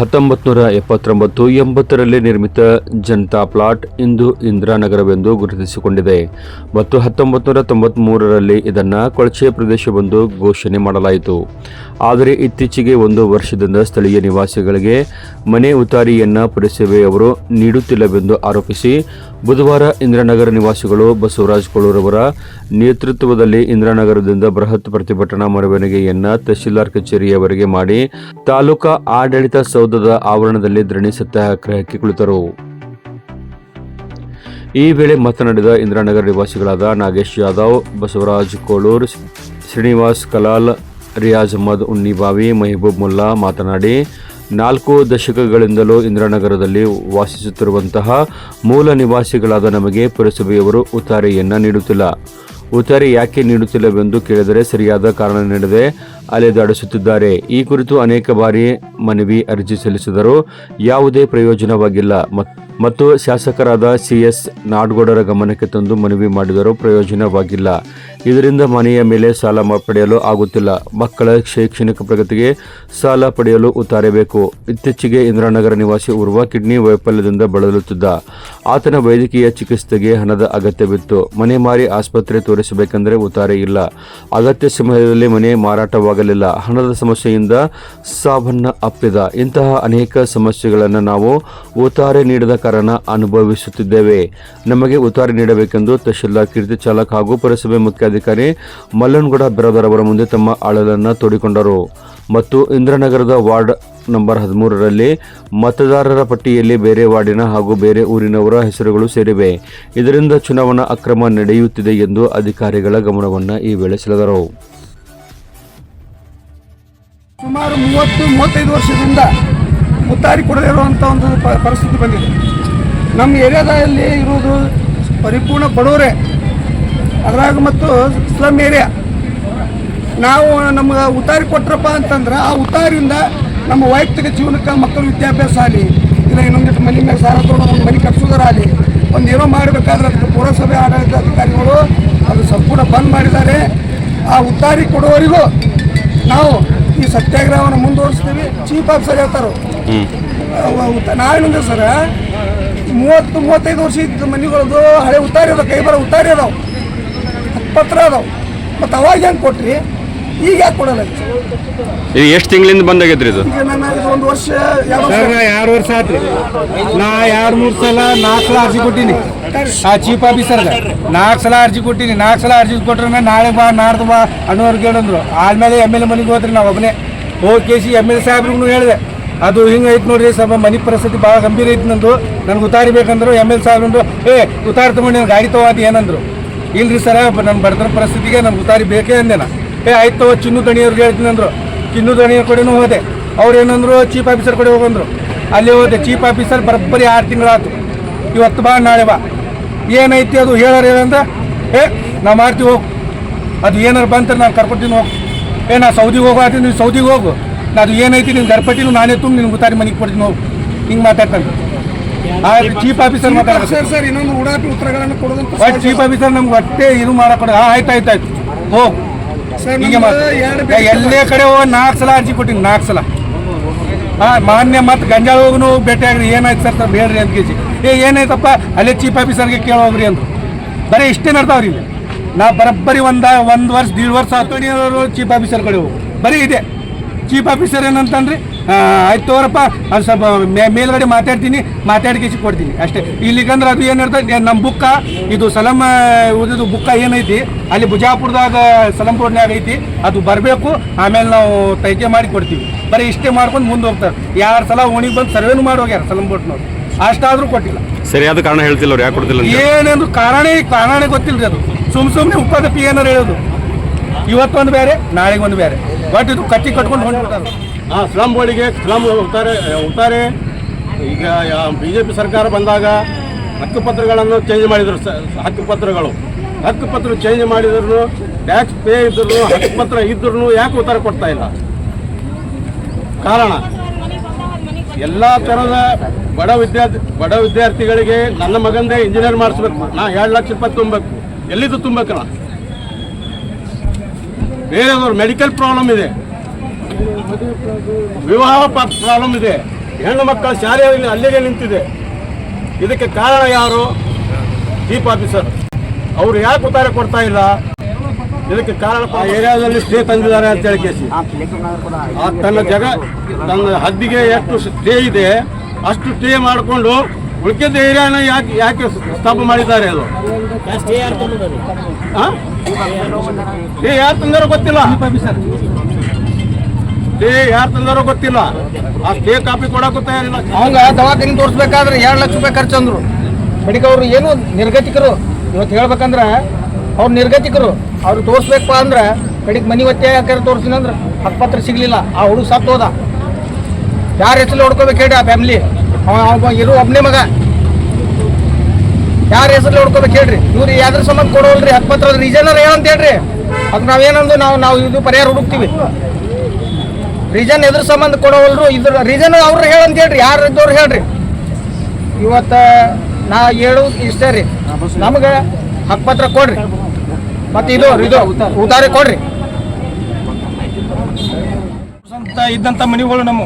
ಹತ್ತೊಂಬತ್ತು ನೂರ ಎಪ್ಪತ್ತೊಂಬತ್ತು ಎಂಬತ್ತರಲ್ಲಿ ನಿರ್ಮಿತ ಜನತಾ ಪ್ಲಾಟ್ ಇಂದು ಇಂದಿರಾನಗರವೆಂದು ಗುರುತಿಸಿಕೊಂಡಿದೆ. ಮತ್ತು ಹತ್ತೊಂಬತ್ತು ನೂರ ತೊಂಬತ್ಮೂರರಲ್ಲಿ ಇದನ್ನು ಕೊಳಚೆ ಪ್ರದೇಶವೆಂದು ಘೋಷಣೆ ಮಾಡಲಾಯಿತು. ಆದರೆ ಇತ್ತೀಚೆಗೆ ಒಂದು ವರ್ಷದಿಂದ ಸ್ಥಳೀಯ ನಿವಾಸಿಗಳಿಗೆ ಮನೆ ಉತಾರಿಯನ್ನ ಪುರಸಭೆಯವರು ನೀಡುತ್ತಿಲ್ಲವೆಂದು ಆರೋಪಿಸಿ ಬುಧವಾರ ಇಂದಿರಾನಗರ ನಿವಾಸಿಗಳು ಬಸವರಾಜ್ ಕೊಳೂರವರ ನೇತೃತ್ವದಲ್ಲಿ ಇಂದಿರಾನಗರದಿಂದ ಬೃಹತ್ ಪ್ರತಿಭಟನಾ ಮೆರವಣಿಗೆಯನ್ನ ತಹಶೀಲ್ದಾರ್ ಕಚೇರಿಯವರೆಗೆ ಮಾಡಿ ತಾಲೂಕಾ ಆಡಳಿತ ಸೌಧದ ಆವರಣದಲ್ಲಿ ಧರಣಿ ಸತ್ಯಾಗ್ರಹಕ್ಕೆ ಕುಳಿತರು. ಈ ವೇಳೆ ಮಾತನಾಡಿದ ಇಂದಿರಾನಗರ ನಿವಾಸಿಗಳಾದ ನಾಗೇಶ್ ಯಾದವ್, ಬಸವರಾಜ್ ಕೋಳೂರ್, ಶ್ರೀನಿವಾಸ್ ಕಲಾಲ್ ರಿಯಾಜ್ ಅಹಮದ್ ಉನ್ನಿಬಾವಿ ಮೆಹಬೂಬ್ ಮುಲ್ಲಾ ಮಾತನಾಡಿ, ನಾಲ್ಕು ದಶಕಗಳಿಂದಲೂ ಇಂದಿರಾನಗರದಲ್ಲಿ ವಾಸಿಸುತ್ತಿರುವಂತಹ ಮೂಲ ನಿವಾಸಿಗಳಾದ ನಮಗೆ ಪುರಸಭೆಯವರು ಉತ್ತಾರೆಯನ್ನು ನೀಡುತ್ತಿಲ್ಲ. ಉತ್ತಾರೆ ಯಾಕೆ ನೀಡುತ್ತಿಲ್ಲವೆಂದು ಕೇಳಿದರೆ ಸರಿಯಾದ ಕಾರಣ ನೀಡದೆ ಅಲೆದಾಡಿಸುತ್ತಿದ್ದಾರೆ. ಈ ಕುರಿತು ಅನೇಕ ಬಾರಿ ಮನವಿ ಅರ್ಜಿ ಸಲ್ಲಿಸಿದರೂ ಯಾವುದೇ ಪ್ರಯೋಜನವಾಗಿಲ್ಲ. ಮತ್- ಮತ್ತು ಶಾಸಕರಾದ ಸಿಎಸ್ ನಾಡ್ಗೌಡರ ಗಮನಕ್ಕೆ ತಂದು ಮನವಿ ಮಾಡಿದರೂ ಪ್ರಯೋಜನವಾಗಿಲ್ಲ. ಇದರಿಂದ ಮನೆಯ ಮೇಲೆ ಸಾಲ ಪಡೆಯಲು ಆಗುತ್ತಿಲ್ಲ. ಮಕ್ಕಳ ಶೈಕ್ಷಣಿಕ ಪ್ರಗತಿಗೆ ಸಾಲ ಪಡೆಯಲು ಉತ್ತಾರಬೇಕು. ಇತ್ತೀಚೆಗೆ ಇಂದಿರಾನಗರ ನಿವಾಸಿ ಉರ್ವ ಕಿಡ್ನಿ ವೈಫಲ್ಯದಿಂದ ಬಳಲುತ್ತಿದ್ದ ಆತನ ವೈದ್ಯಕೀಯ ಚಿಕಿತ್ಸೆಗೆ ಹಣದ ಅಗತ್ಯವಿತ್ತು. ಮನೆ ಮಾರಿ ಆಸ್ಪತ್ರೆ ತೋರಿಸಬೇಕೆಂದರೆ ಉತ್ತಾರೆ ಇಲ್ಲ. ಅಗತ್ಯ ಸಮಯದಲ್ಲಿ ಮನೆ ಮಾರಾಟವಾಗಲಿಲ್ಲ. ಹಣದ ಸಮಸ್ಯೆಯಿಂದ ಸಾವನ್ನ ಅಪ್ಪಿದ. ಇಂತಹ ಅನೇಕ ಸಮಸ್ಯೆಗಳನ್ನು ನಾವು ಉತ್ತಾರೆ ನೀಡದ ಕಾರಣ ಅನುಭವಿಸುತ್ತಿದ್ದೇವೆ. ನಮಗೆ ಉತ್ತಾರೆ ನೀಡಬೇಕೆಂದು ತಹಶೀಲ್ದಾರ್ ಕೀರ್ತಿ ಚಾಲಕ್ ಹಾಗೂ ಪುರಸಭೆ ಮುಖ್ಯಾಧಿಕಾರಿ ಮಲ್ಲನಗೌಡ ಬಿರಾದರ್ ಅವರ ಮುಂದೆ ತಮ್ಮ ಅಳಲನ್ನು ತೋಡಿಕೊಂಡರು. ಮತ್ತು ಇಂದ್ರನಗರದ ವಾರ್ಡ್ ನಂಬರ್ ಹದಿಮೂರರಲ್ಲಿ ಮತದಾರರ ಪಟ್ಟಿಯಲ್ಲಿ ಬೇರೆ ವಾರ್ಡಿನ ಹಾಗೂ ಬೇರೆ ಊರಿನವರ ಹೆಸರುಗಳು ಸೇರಿವೆ. ಇದರಿಂದ ಚುನಾವಣಾ ಅಕ್ರಮ ನಡೆಯುತ್ತಿದೆ ಎಂದು ಅಧಿಕಾರಿಗಳ ಗಮನವನ್ನು ಈ ವೇಳೆ ಸೆಳೆದರು. ಸುಮಾರು ಮೂವತ್ತು, ಮೂವತ್ತೈದು ವರ್ಷದಿಂದ ಮುತ್ತಾರಿ ಕೊಡದೇ ಇರುವಂಥ ಒಂದು ಪರಿಸ್ಥಿತಿ ಬಂದಿದೆ. ನಮ್ಮ ಏರಿಯಾದಲ್ಲಿ ಇರುವುದು ಪರಿಪೂರ್ಣ ಬಡವರೇ ಅದ್ರಾಗ ಮತ್ತು ಸ್ಲಮ್ ಏರಿಯಾ ನಾವು ನಮ್ಗೆ ಉತ್ತಾರಿ ಕೊಟ್ರಪ್ಪ ಅಂತಂದ್ರೆ ಆ ಉತ್ತಾರಿಂದ ನಮ್ಮ ವೈಯಕ್ತಿಕ ಜೀವನಕ್ಕೆ ಮಕ್ಕಳ ವಿದ್ಯಾಭ್ಯಾಸ ಆಗಲಿ ಇಲ್ಲ ಇನ್ನೊಂದಿಷ್ಟು ಮನೆ ಮೇಲೆ ಸಾಲ ತೊಗೊಂಡು ಒಂದು ಮನೆ ಕಟ್ಸೋದರಾಗಲಿ ಒಂದು ಏನೋ ಮಾಡಬೇಕಾದ್ರೆ ಅದಕ್ಕೆ ಪುರಸಭೆ ಆಡಳಿತ ಅಧಿಕಾರಿಗಳು ಅದು ಸಂಪೂರ್ಣ ಬಂದ್ ಮಾಡಿದ್ದಾರೆ. ಆ ಉತ್ತಾರಿ ಕೊಡುವವರಿಗೂ ನಾವು ಈ ಸತ್ಯಾಗ್ರಹವನ್ನು ಮುಂದುವರಿಸ್ತೀವಿ. ಚೀಫ್ ಆಫೀಸರ್ ಹೇಳ್ತಾರೆ. ನಾವೇನಂದ್ರೆ ಸರ ಮೂವತ್ತು ಮೂವತ್ತೈದು ವರ್ಷ ಇದ್ದ ಮನೆಗಳದು ಹಳೆ ಉತ್ತಾರಿ ಅದಾವ ಕೈ ಬರೋ ಉತ್ತಾರಿ ಅದಾವ. ಪತ್ರ ಅದಾವ ಮತ್ತು ಅವಾಗ ಹೆಂಗೆ ಕೊಟ್ರಿ? ಈಗ ಯಾಕೆ ಕೊಡಲ್ಲ ಇದು? ಎಷ್ಟು ತಿಂಗಳಿಂದ ಬಂದಾಗೈತ್ರಿ ಇದು? ಈಗ ನನ್ನ ಇದು ಒಂದು ವರ್ಷ ಎರಡು ವರ್ಷ. ಸರ್ ಎರಡು ವರ್ಷ ಆತ್ರಿ. ನಾ ಎರಡು ಮೂರು ಸಲ ನಾಲ್ಕು ಸಲ ಅರ್ಜಿ ಕೊಟ್ಟಿನಿ. ಆ ಚೀಫ್ ಆಫೀಸರ್ಗೆ. ನಾಲ್ಕು ಸಲ ಅರ್ಜಿ ಕೊಟ್ಟಿನಿ. ನಾಲ್ಕು ಸಲ ಅರ್ಜಿ ಕೊಟ್ರೆ ನಾಳೆ ಬಾ ನಾಡ್ದು ಬಾ ಅನ್ನೋರ್ಗೆ ಕೇಳಂದ್ರು. ಆದ್ಮೇಲೆ ಎಂ ಎಲ್ ಎ ಮನೆಗೆ ಹೋದ್ರಿ ನಾವು ಒಬ್ಬನೇ ಹೋಗಿ ಕೇಸಿ ಎಂ ಎಲ್ ಸಾಹೇಬ್ರಿಗೂ ಹೇಳಿದೆ ಅದು ಹಿಂಗೆ ಐತೆ ನೋಡ್ರಿ ಸ್ವಲ್ಪ ಮನೆ ಪರಿಸ್ಥಿತಿ ಭಾಳ ಗಂಭೀರ ಐತಿ ನಂದು. ನನಗೆ ಉತ್ತಾರಿ ಬೇಕಂದ್ರು ಎಂ ಎಲ್ ಸಾಹೇಬ್ರು ಏ ಉತ್ತಾರ ತೊಗೊಂಡು ಗಾಡಿ ತೊಗೋದು ಏನಂದ್ರು. ಇಲ್ರಿ ಸರ ನನ್ನ ಬಡತನ ಪರಿಸ್ಥಿತಿಗೆ ನಮ್ಗೆ ಉತ್ತಾರಿ ಬೇಕೇ ಅಂದೆ ನಾ ಏ, ಆಯ್ತು ಚಿನ್ನು ದಣಿಯವ್ರಿಗೆ ಹೇಳ್ತೀನಿ ಅಂದರು. ಚಿನ್ನು ದಣಿಯವ್ರ ಕಡೆನೂ ಹೋದೆ. ಅವ್ರು ಏನಂದ್ರು ಚೀಫ್ ಆಫೀಸರ್ ಕಡೆ ಹೋಗಂದ್ರು. ಅಲ್ಲಿ ಹೋದೆ ಚೀಫ್ ಆಫೀಸರ್ ಬರೋಬ್ಬರಿ ಆರು ತಿಂಗಳಾಯ್ತು ಇವತ್ತು ಬಾ, ನಾಳೆ ಬಾ. ಏನೈತಿ ಅದು ಹೇಳೋರು ಏನಂದ್ರೆ, ಏ, ನಾ ಮಾಡ್ತೀವಿ ಹೋಗು. ಅದು ಏನಾರು ಬಂತಾರೆ ನಾನು ಕರ್ಕೊಡ್ತೀನಿ ಹೋಗು. ಏ, ನಾ ಸೌದಿಗೆ ಹೋಗೋ ಆಯ್ತು ನೀನು ಸೌದಿಗೆ ಹೋಗು. ಅದು ಏನೈತಿ ನಿನ್ನ ಗರ್ಪಟ್ಟಿನೂ ನಾನೇ ತುಂಬ ನಿನ್ನ ಉತ್ತಾರಿ ಮನೆಗೆ ಕೊಡ್ತೀನಿ ಹೋಗು. ಹಿಂಗೆ ಮಾತಾಡ್ತಾನೆ ಚೀಫ್ ಆಫೀಸರ್ ಮಾತಾಡ್ತಾರೆ ಸರ್ ಸರ್ ಇನ್ನೊಂದು ಉಡಾಪಿ ಉತ್ತರಗಳನ್ನು ಕೊಡೋದಂತ ಚೀಫ್ ಆಫೀಸರ್ ನಮ್ಗೆ ಒಟ್ಟೆ ಇದು ಮಾಡಕೊಡ. ಆಯ್ತು ಆಯ್ತು ಆಯ್ತು. ಹೋ. ಸರ್ ಹೀಗೆ ಎಲ್ಲೇ ಕಡೆ ಹೋಗಿ ನಾಲ್ಕು ಸಲ ಅರ್ಜಿ ಕೊಟ್ಟಿನಿ ನಾಲ್ಕು ಸಲ. ಹಾಂ ಮಾನ್ಯ ಮತ್ತು ಗಂಜಾಳ ಹೋಗ್ನು ಭೇಟಿ ಆಗ್ರಿ. ಏನಾಯ್ತು ಸರ್ ಬೇಡ್ರಿ ಅಂತ ಕೇಸಿ ಏ ಏನಾಯ್ತಪ್ಪ? ಅಲ್ಲೇ ಚೀಫ್ ಆಫೀಸರ್ಗೆ ಕೇಳೋಗ್ರಿ ಅಂದ್ರು. ಬರೀ ಇಷ್ಟೇ ನಡ್ತಾವ್ರಿ ಇಲ್ಲಿ. ನಾ ಬರೋಬ್ಬರಿ ಒಂದು ಒಂದು ವರ್ಷ ದೀಡ್ ವರ್ಷ ಹತ್ತು ಚೀಫ್ ಆಫೀಸರ್ ಕಡೆ ಹೋಗು. ಬರೀ ಇದೆ. ಚೀಫ್ ಆಫೀಸರ್ ಏನಂತಂದ್ರಿ? ಆಯ್ತು ತೋರಪ್ಪ ಅದು ಸ್ವಲ್ಪ ಮೇಲ್ಗಡೆ ಮಾತಾಡ್ತೀನಿ ಮಾತಾಡ್ಕೇಸಿ ಕೊಡ್ತೀನಿ ಅಷ್ಟೇ. ಇಲ್ಲಿಗಂದ್ರೆ ಅದು ಏನು ಹೇಳ್ತಾ ನಮ್ಮ ಬುಕ್ಕ ಇದು ಸಲಂ ಉದ್ದು ಬುಕ್ಕ ಏನೈತಿ ಅಲ್ಲಿ ಬುಜಾಪುರದಾಗ ಸಲಂ ಐತಿ ಅದು ಬರಬೇಕು ಆಮೇಲೆ ನಾವು ತೈಕೆ ಮಾಡಿ ಕೊಡ್ತೀವಿ. ಬರೀ ಇಷ್ಟೇ ಮಾಡ್ಕೊಂಡು ಮುಂದೆ ಹೋಗ್ತಾರೆ. ಯಾರು ಸಲ ಓಣಿಗೆ ಬಂದು ಸರ್ವೇನು ಮಾಡಿ ಹೋಗ್ಯಾರ ಸಲಂ ಬೋಟ್ನವ್ರು ಅಷ್ಟಾದರೂ ಕೊಟ್ಟಿಲ್ಲ. ಸರಿಯಾದ ಕಾರಣ ಹೇಳ್ತಿಲ್ಲ ಅವ್ರು ಯಾಕೆ ಕೊಡ್ತಿಲ್ಲ ಏನೇನು ಕಾರಣ ಕಾರಣ ಗೊತ್ತಿಲ್ರಿ ಅದು. ಸುಮ್ ಸುಮ್ಮನೆ ಉಪಾಧ್ಯಕ್ಷ ಏನಾರು ಹೇಳೋದು. ಇವತ್ತೊಂದು ಬೇರೆ, ನಾಳೆಗೆ ಒಂದು ಬೇರೆ. ಬಟ್ ಇದು ಕಟ್ಟಿ ಕಟ್ಕೊಂಡು ಹೊಂದ್ಬಿಟ್ಟಾರೆ ಹಾಂ ಸ್ಲಮ್ಗಳಿಗೆ ಸ್ಲಮ್ ಹೋಗ್ತಾರೆ ಹೋಗ್ತಾರೆ. ಈಗ ಬಿ ಜೆ ಪಿ ಸರ್ಕಾರ ಬಂದಾಗ ಹಕ್ಕುಪತ್ರಗಳನ್ನು ಚೇಂಜ್ ಮಾಡಿದರು ಹಕ್ಕುಪತ್ರಗಳು ಹಕ್ಕುಪತ್ರ ಚೇಂಜ್ ಮಾಡಿದ್ರು ಟ್ಯಾಕ್ಸ್ ಪೇ ಇದ್ರು ಹಕ್ಕುಪತ್ರ ಇದ್ರೂ ಯಾಕೆ ಉತ್ತರ ಕೊಡ್ತಾ ಇಲ್ಲ. ಕಾರಣ, ಎಲ್ಲ ಥರದ ಬಡ ವಿದ್ಯಾರ್ಥಿ, ಬಡ ವಿದ್ಯಾರ್ಥಿಗಳಿಗೆ ನನ್ನ ಮಗಂದೇ ಇಂಜಿನಿಯರ್ ಮಾಡಿಸ್ಬೇಕು. ನಾ ಎರಡು ಲಕ್ಷ ರೂಪಾಯಿ ತುಂಬಬೇಕು ಎಲ್ಲಿದ್ದು ತುಂಬಬೇಕಲ್ಲ ಬೇರೆದವ್ರು ಮೆಡಿಕಲ್ ಪ್ರಾಬ್ಲಮ್ ಇದೆ. ವಿವಾಹ ಪ್ರಾಬ್ಲಮ್ ಇದೆ. ಹೆಣ್ಣು ಮಕ್ಕಳ ಶಾಲೆಯಲ್ಲಿ ಅಲ್ಲಿಗೆ ನಿಂತಿದೆ. ಇದಕ್ಕೆ ಕಾರಣ ಯಾರು? ಚೀಫ್ ಆಫೀಸರ್ ಅವರು ಯಾಕೆ ಉತ್ತರ ಕೊಡ್ತಾ ಇಲ್ಲ? ಇದಕ್ಕೆ ಕಾರಣ ಆ ಏರಿಯಾದಲ್ಲಿ ಸ್ಟೇ ತಂದಿದ್ದಾರೆ ಅಂತ ಹೇಳಿ ಕೇಸಿ. ಆ ತನ್ನ ಜಗ ತನ್ನ ಹದ್ದಿಗೆ ಎಷ್ಟು ಸ್ಟೇ ಇದೆ ಅಷ್ಟು ಸ್ಟೇ ಮಾಡಿಕೊಂಡು ಉಳಿಕೆದ ಏರಿಯಾನ ಯಾಕೆ ಯಾಕೆ ಸ್ಟಾಪ್ ಮಾಡಿದ್ದಾರೆ ಅದು? ಏ ಯಾರು ತಂದಾರೋ ಗೊತ್ತಿಲ್ಲ. ದೇ ಯಾರು ತಂದಾರೋ ಗೊತ್ತಿಲ್ಲ. ಆ ಸ್ಟೇ ಕಾಪಿ ಕೊಡಕ್ಕೂ ತಯಾರಿಲ್ಲ ಅವಂಗ ದವಾಖಾನೆ ತೋರಿಸ್ಬೇಕಾದ್ರೆ ಎರಡು ಲಕ್ಷ ರೂಪಾಯಿ ಖರ್ಚು ಅಂದ್ರು. ಕಡೆಗೆ ಅವರು ಏನು ನಿರ್ಗತಿಕರು? ಇವತ್ತು ಹೇಳ್ಬೇಕಂದ್ರೆ ಅವ್ರು ನಿರ್ಗತಿಕರು ಅವ್ರು ತೋರಿಸ್ಬೇಕಪ್ಪ ಅಂದ್ರೆ ಕಡೆಗೆ ಮನೆ ಒತ್ತೆ ಯಾಕೆ ತೋರಿಸಿನಂದ್ರೆ ಹಕ್ಕಪತ್ರ ಸಿಗ್ಲಿಲ್ಲ. ಆ ಹುಡುಗ ಸತ್ತು ಹೋದ ಯಾರ ಹೆಸರು ಹೊಡ್ಕೋಬೇಕು ಹೇಳಿ ಆ ಫ್ಯಾಮಿಲಿ ಅವ ಇರೋ ಒಬ್ಬನೇ ಮಗ. ಯಾರ ಹೆಸರು ಹೊಡ್ಕೋಬೇಕು ಹೇಳ್ರಿ. ಇವ್ರು ಯಾವ್ದ್ರ ಸಂಬಂಧ ಕೊಡೋಲ್ರಿ ಹಕ್ಕಪತ್ರ ರೀಸನ್ ಏನಂತ ಹೇಳ್ರಿ. ಅದು ನಾವೇನಂದು ನಾವು ನಾವು ಇದು ಪರಿಹಾರ ಹುಡುಕ್ತೀವಿ. ರೀಸನ್ ಎದ್ರ ಸಂಬಂಧ ಕೊಡೋಲ್ರು ಇದ್ರ ರೀಸನ್ ಅವ್ರು ಹೇಳಂತ ಹೇಳ್ರಿ, ಯಾರು ಇದ್ದವ್ರು ಹೇಳ್ರಿ. ಇವತ್ತ ನಾ ಹೇಳು ಇಷ್ಟೇ ರೀ. ನಮ್ಗೆ ಹಕ್ಪತ್ರ ಕೊಡ್ರಿ. ಮತ್ತೆ ಇದು ಇದು, ಉದಾರಿ ಕೊಡ್ರಿ. ಇದ್ದಂಥ ಮನೆಗಳು ನಮ್ಮ.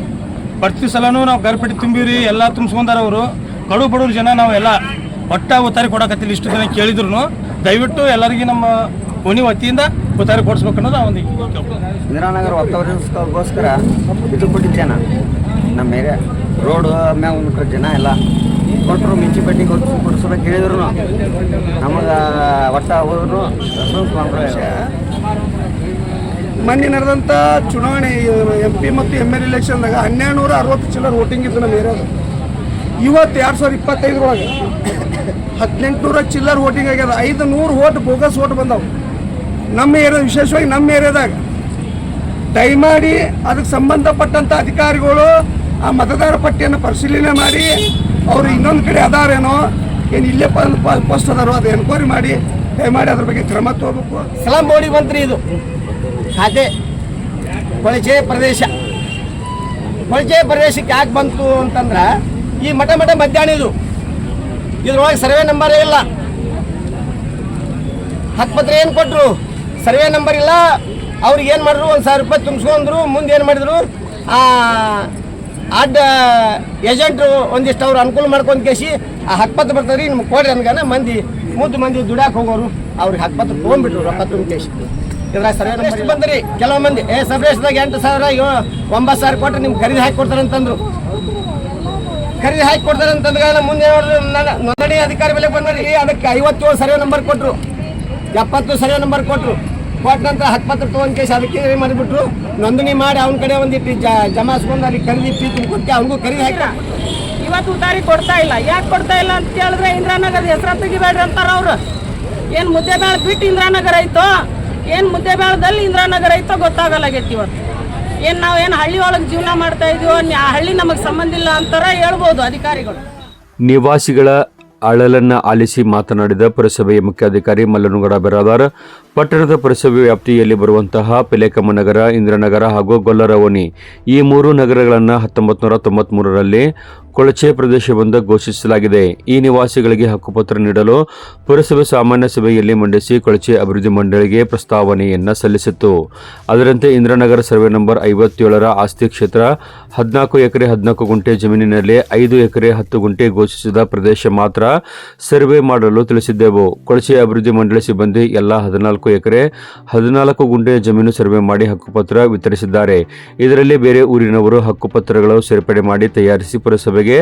ಪ್ರತಿ ಸಲನೂ ನಾವು ಗರ್ಪೆಟ್ಟಿ ತುಂಬಿರಿ ಎಲ್ಲ ತುಂಬಿಸ್ಕೊಂಡಾರ ಅವರು. ಕಡು ಬಡವ್ರ ಜನ ನಾವು ಎಲ್ಲ ಒಟ್ಟ ಉತ್ತಾರಿ ಕೊಡಕತ್ತಿಲ್ಲ ಇಷ್ಟು ಜನ ಕೇಳಿದ್ರು ದಯವಿಟ್ಟು ಎಲ್ಲರಿಗೂ ನಮ್ಮ ಓಣಿ ವತಿಯಿಂದ ಉತ್ತಾರಿ ಕೊಡಿಸ್ಬೇಕು ಅನ್ನೋದು ಒಂದು ಇಂದಿರಾನಗರ ಒತ್ತವರಿಗೋಸ್ಕರ ಇದು ಕೊಟ್ಟಿದ್ದೆ ನಾನು ನಮ್ಮ ಏರಿಯಾ ರೋಡ್ ಮ್ಯಾಗ ಒಂದು ಜನ ಎಲ್ಲ ಕೊಟ್ಟರು ಮಿಂಚಿಪಟ್ಟಿ ಕೊಡಿಸ್ಬೇಕು ಹೇಳಿದ್ರು ನಮಗೆ ಒಟ್ಟ ಹೋದ್ರು ಮೊನ್ನೆ ನಡೆದಂಥ ಚುನಾವಣೆ ಎಂ ಪಿ ಮತ್ತು ಎಂ ಎಲ್ ಎಲೆಕ್ಷನ್ದಾಗ ಹನ್ನೆರಡು ನೂರ ಅರವತ್ತು ಚಿಲ್ಲರ್ ವೋಟಿಂಗ್ ಇದ್ದು ನಮ್ಮ ಏರಿಯಾದ. ಇವತ್ತು ಎರಡು ಸಾವಿರದ ಇಪ್ಪತ್ತೈದರೊಳಗೆ ಹದಿನೆಂಟುನೂರ ಚಿಲ್ಲರ್ ವೋಟಿಂಗ್ ಆಗ್ಯದ. ಐದು ನೂರು ಓಟ್ ಬೋಗಸ್ ಓಟ್ ಬಂದವು. ನಮ್ಮ ಏರಿಯಾ, ವಿಶೇಷವಾಗಿ ನಮ್ಮ ಏರಿಯಾದಾಗ. ದಯಮಾಡಿ ಅದಕ್ಕೆ ಸಂಬಂಧಪಟ್ಟಂಥ ಅಧಿಕಾರಿಗಳು ಆ ಮತದಾರ ಪಟ್ಟಿಯನ್ನು ಪರಿಶೀಲನೆ ಮಾಡಿ, ಅವರು ಇನ್ನೊಂದು ಕಡೆ ಅದಾರೇನೋ, ಏನು ಇಲ್ಲೇ ಪೋಸ್ಟ್ ಅದಾರೋ ಅದು ಎನ್ಕ್ವೈರಿ ಮಾಡಿ, ದಯಮಾಡಿ ಅದ್ರ ಬಗ್ಗೆ ಕ್ರಮ ತಗೋಬೇಕು. ಸಲಾಂ ಬೋಡಿ ಮಂತ್ರಿ ಇದು. ಖಾತೆ ಕೊಳಚೆ ಪ್ರದೇಶ. ಕೊಳಚೆ ಪ್ರದೇಶಕ್ಕೆ ಯಾಕೆ ಬಂತು ಅಂತಂದ್ರೆ ಈ ಮಠ ಮಠ ಮಧ್ಯಾಹ್ನ ಇದು. ಇದ್ರೊಳಗೆ ಸರ್ವೆ ನಂಬರೇ ಇಲ್ಲ. ಹತ್ಪತ್ರ ಏನು ಕೊಟ್ಟರು ಸರ್ವೆ ನಂಬರ್ ಇಲ್ಲ. ಅವ್ರಿಗೆ ಏನು ಮಾಡಿದ್ರು? ಒಂದು ಸಾವಿರ ರೂಪಾಯಿ ತುಂಬಿಸ್ಕೊಂಡ್ರು. ಮುಂದೆ ಏನು ಮಾಡಿದ್ರು? ಅಡ್ಡ ಏಜೆಂಟ್ರು ಒಂದಿಷ್ಟು ಅವ್ರು ಅನುಕೂಲ ಮಾಡ್ಕೊಂಡು ಕೇಸಿ ಆ ಹಕ್ಪತ್ರ ರೀ ನಿಮ್ಗೆ ಕೊಡ್ರಿ ಅನ್ಗಾನ ಮಂದಿ ಮುದ್ದು ಮಂದಿ ದುಡ್ಯಾಕೆ ಹೋಗೋರು. ಅವ್ರಿಗೆ ಹಕ್ಪತ್ರ ತೊಗೊಂಡ್ಬಿಟ್ರು ರೊಕ್ಕ ತುಂಬ ಕೇಸಿ ಇದ್ರಾಗ ಸರ್ವೆ ನಂಬರ್ ಬಂದ್ರಿ. ಕೆಲವು ಮಂದಿ. ಏ ಸರ್ವೇಶ್ದಾಗ ಎಂಟು ಸಾವಿರ ಒಂಬತ್ತು ಸಾವಿರ ಕೊಟ್ಟರೆ ನಿಮ್ಗೆ ಖರೀದಿ ಹಾಕಿ ಕೊಡ್ತಾರಂತಂದ್ರು ಖರೀದಿ ಹಾಕಿ ಕೊಡ್ತಾರಂತಂದ್ರೆ ಮುಂದೆ ನೋಂದಣಿ ಅಧಿಕಾರಿ ಬೆಲೆ ಬಂದ್ರಿ ಅದಕ್ಕೆ ಐವತ್ತೇಳು ಸರ್ವೆ ನಂಬರ್ ಕೊಟ್ಟರು ಎಪ್ಪತ್ತು ಸರ್ವೆ ನಂಬರ್ ಕೊಟ್ಟರು ಕೊಟ್ಟ ನಂತರ ಹಕ್ಕಪತ್ರ ತೊಗೊಂಡು ಕೇಸ್ ಅದಕ್ಕೆ ಏನು ಮಾಡಿಬಿಟ್ರು. ನೋಂದಣಿ ಮಾಡಿ ಅವ್ನ ಕಡೆ ಒಂದಿಟ್ಟು ಜ- ಜಮಾಯಿಸ್ಕೊಂಡು ಅಲ್ಲಿ ಖರೀದಿ ಫೀ ತುಂಬಿಕೊಟ್ಟು ಅವ್ನಿಗೂ ಖರೀದಿ ಹಾಕಿ ಇವತ್ತು ಉದಾರಿ ಕೊಡ್ತಾ ಇಲ್ಲ. ಯಾಕೆ ಕೊಡ್ತಾ ಇಲ್ಲ ಅಂತ ಕೇಳಿದ್ರೆ ಇಂದಿರಾನಗರ ಹೆಸರ ತೆಗಿಬೇಡ್ರಿ ಅಂತಾರ ಅವ್ರು. ಏನು ಮುದ್ದೆಬೇಳೆ ಬಿಟ್ಟು ಇಂದ್ರಾನಗರ ಐತೋ ಏನು ಮುದ್ದೆಬೇಳದಲ್ಲಿ ಇಂದ್ರಾನಗರ ಐತೋ ಗೊತ್ತಾಗಲ್ಲಾಗೈತಿ ಇವತ್ತು. ಏನು ನಾವು ಏನು ಹಳ್ಳಿ ಒಳಗೆ ಜೀವನ ಮಾಡ್ತಾ ಇದೀವೋ ಆ ಹಳ್ಳಿ ನಮಗೆ ಸಂಬಂಧ ಇಲ್ಲ ಅಂತಾರ ಹೇಳ್ಬೋದು ಅಧಿಕಾರಿಗಳು. ನಿವಾಸಿಗಳ ಅಳಲನ್ನ ಆಲಿಸಿ ಮಾತನಾಡಿದ ಪುರಸಭೆಯ ಮುಖ್ಯಾಧಿಕಾರಿ ಮಲ್ಲನಗೌಡ ಬೆರಾದಾರ್. ಪಟ್ಟಣದ ಪುರಸಭೆ ವ್ಯಾಪ್ತಿಯಲ್ಲಿ ಬರುವಂತಹ ಪಿಲೇಕಮ್ಮ ನಗರ, ಇಂದ್ರನಗರ ಹಾಗೂ ಗೊಲ್ಲರವನಿ ಈ ಮೂರು ನಗರಗಳನ್ನು ಹತ್ತೊಂಬತ್ತು ನೂರ ತೊಂಬತ್ಮೂರರಲ್ಲಿ ಕೊಳಚೆ ಪ್ರದೇಶವೆಂದು ಘೋಷಿಸಲಾಗಿದೆ. ಈ ನಿವಾಸಿಗಳಿಗೆ ಹಕ್ಕುಪತ್ರ ನೀಡಲು ಪುರಸಭೆ ಸಾಮಾನ್ಯ ಸಭೆಯಲ್ಲಿ ಮಂಡಿಸಿ ಕೊಳಚೆ ಅಭಿವೃದ್ಧಿ ಮಂಡಳಿಗೆ ಪ್ರಸ್ತಾವನೆಯನ್ನು ಸಲ್ಲಿಸಿತ್ತು. ಅದರಂತೆ ಇಂದ್ರನಗರ ಸರ್ವೆ ನಂಬರ್ ಐವತ್ತೇಳರ ಆಸ್ತಿ ಕ್ಷೇತ್ರ ಹದಿನಾಲ್ಕು ಎಕರೆ ಹದಿನಾಲ್ಕು ಗುಂಟೆ ಜಮೀನಿನಲ್ಲಿ ಐದು ಎಕರೆ ಹತ್ತು ಗುಂಟೆ ಘೋಷಿಸಿದ ಪ್ರದೇಶ ಮಾತ್ರ ಸರ್ವೆ ಮಾಡಲು ತಿಳಿಸಿದ್ದೆವು. ಕೊಳಚೆ ಅಭಿವೃದ್ಧಿ ಮಂಡಳಿ ಸಿಬ್ಬಂದಿ ಎಲ್ಲ ಹದಿನಾಲ್ಕು ಎಕರೆ ಹದಿನಾಲ್ಕು ಗುಂಟೆ ಜಮೀನು ಸರ್ವೆ ಮಾಡಿ ಹಕ್ಕುಪತ್ರ ವಿತರಿಸಿದ್ದಾರೆ. ಇದರಲ್ಲಿ ಬೇರೆ ಊರಿನವರು ಹಕ್ಕುಪತ್ರಗಳು ಸೇರ್ಪಡೆ ಮಾಡಿ ತಯಾರಿಸಿ ಪುರಸಭೆಗೆ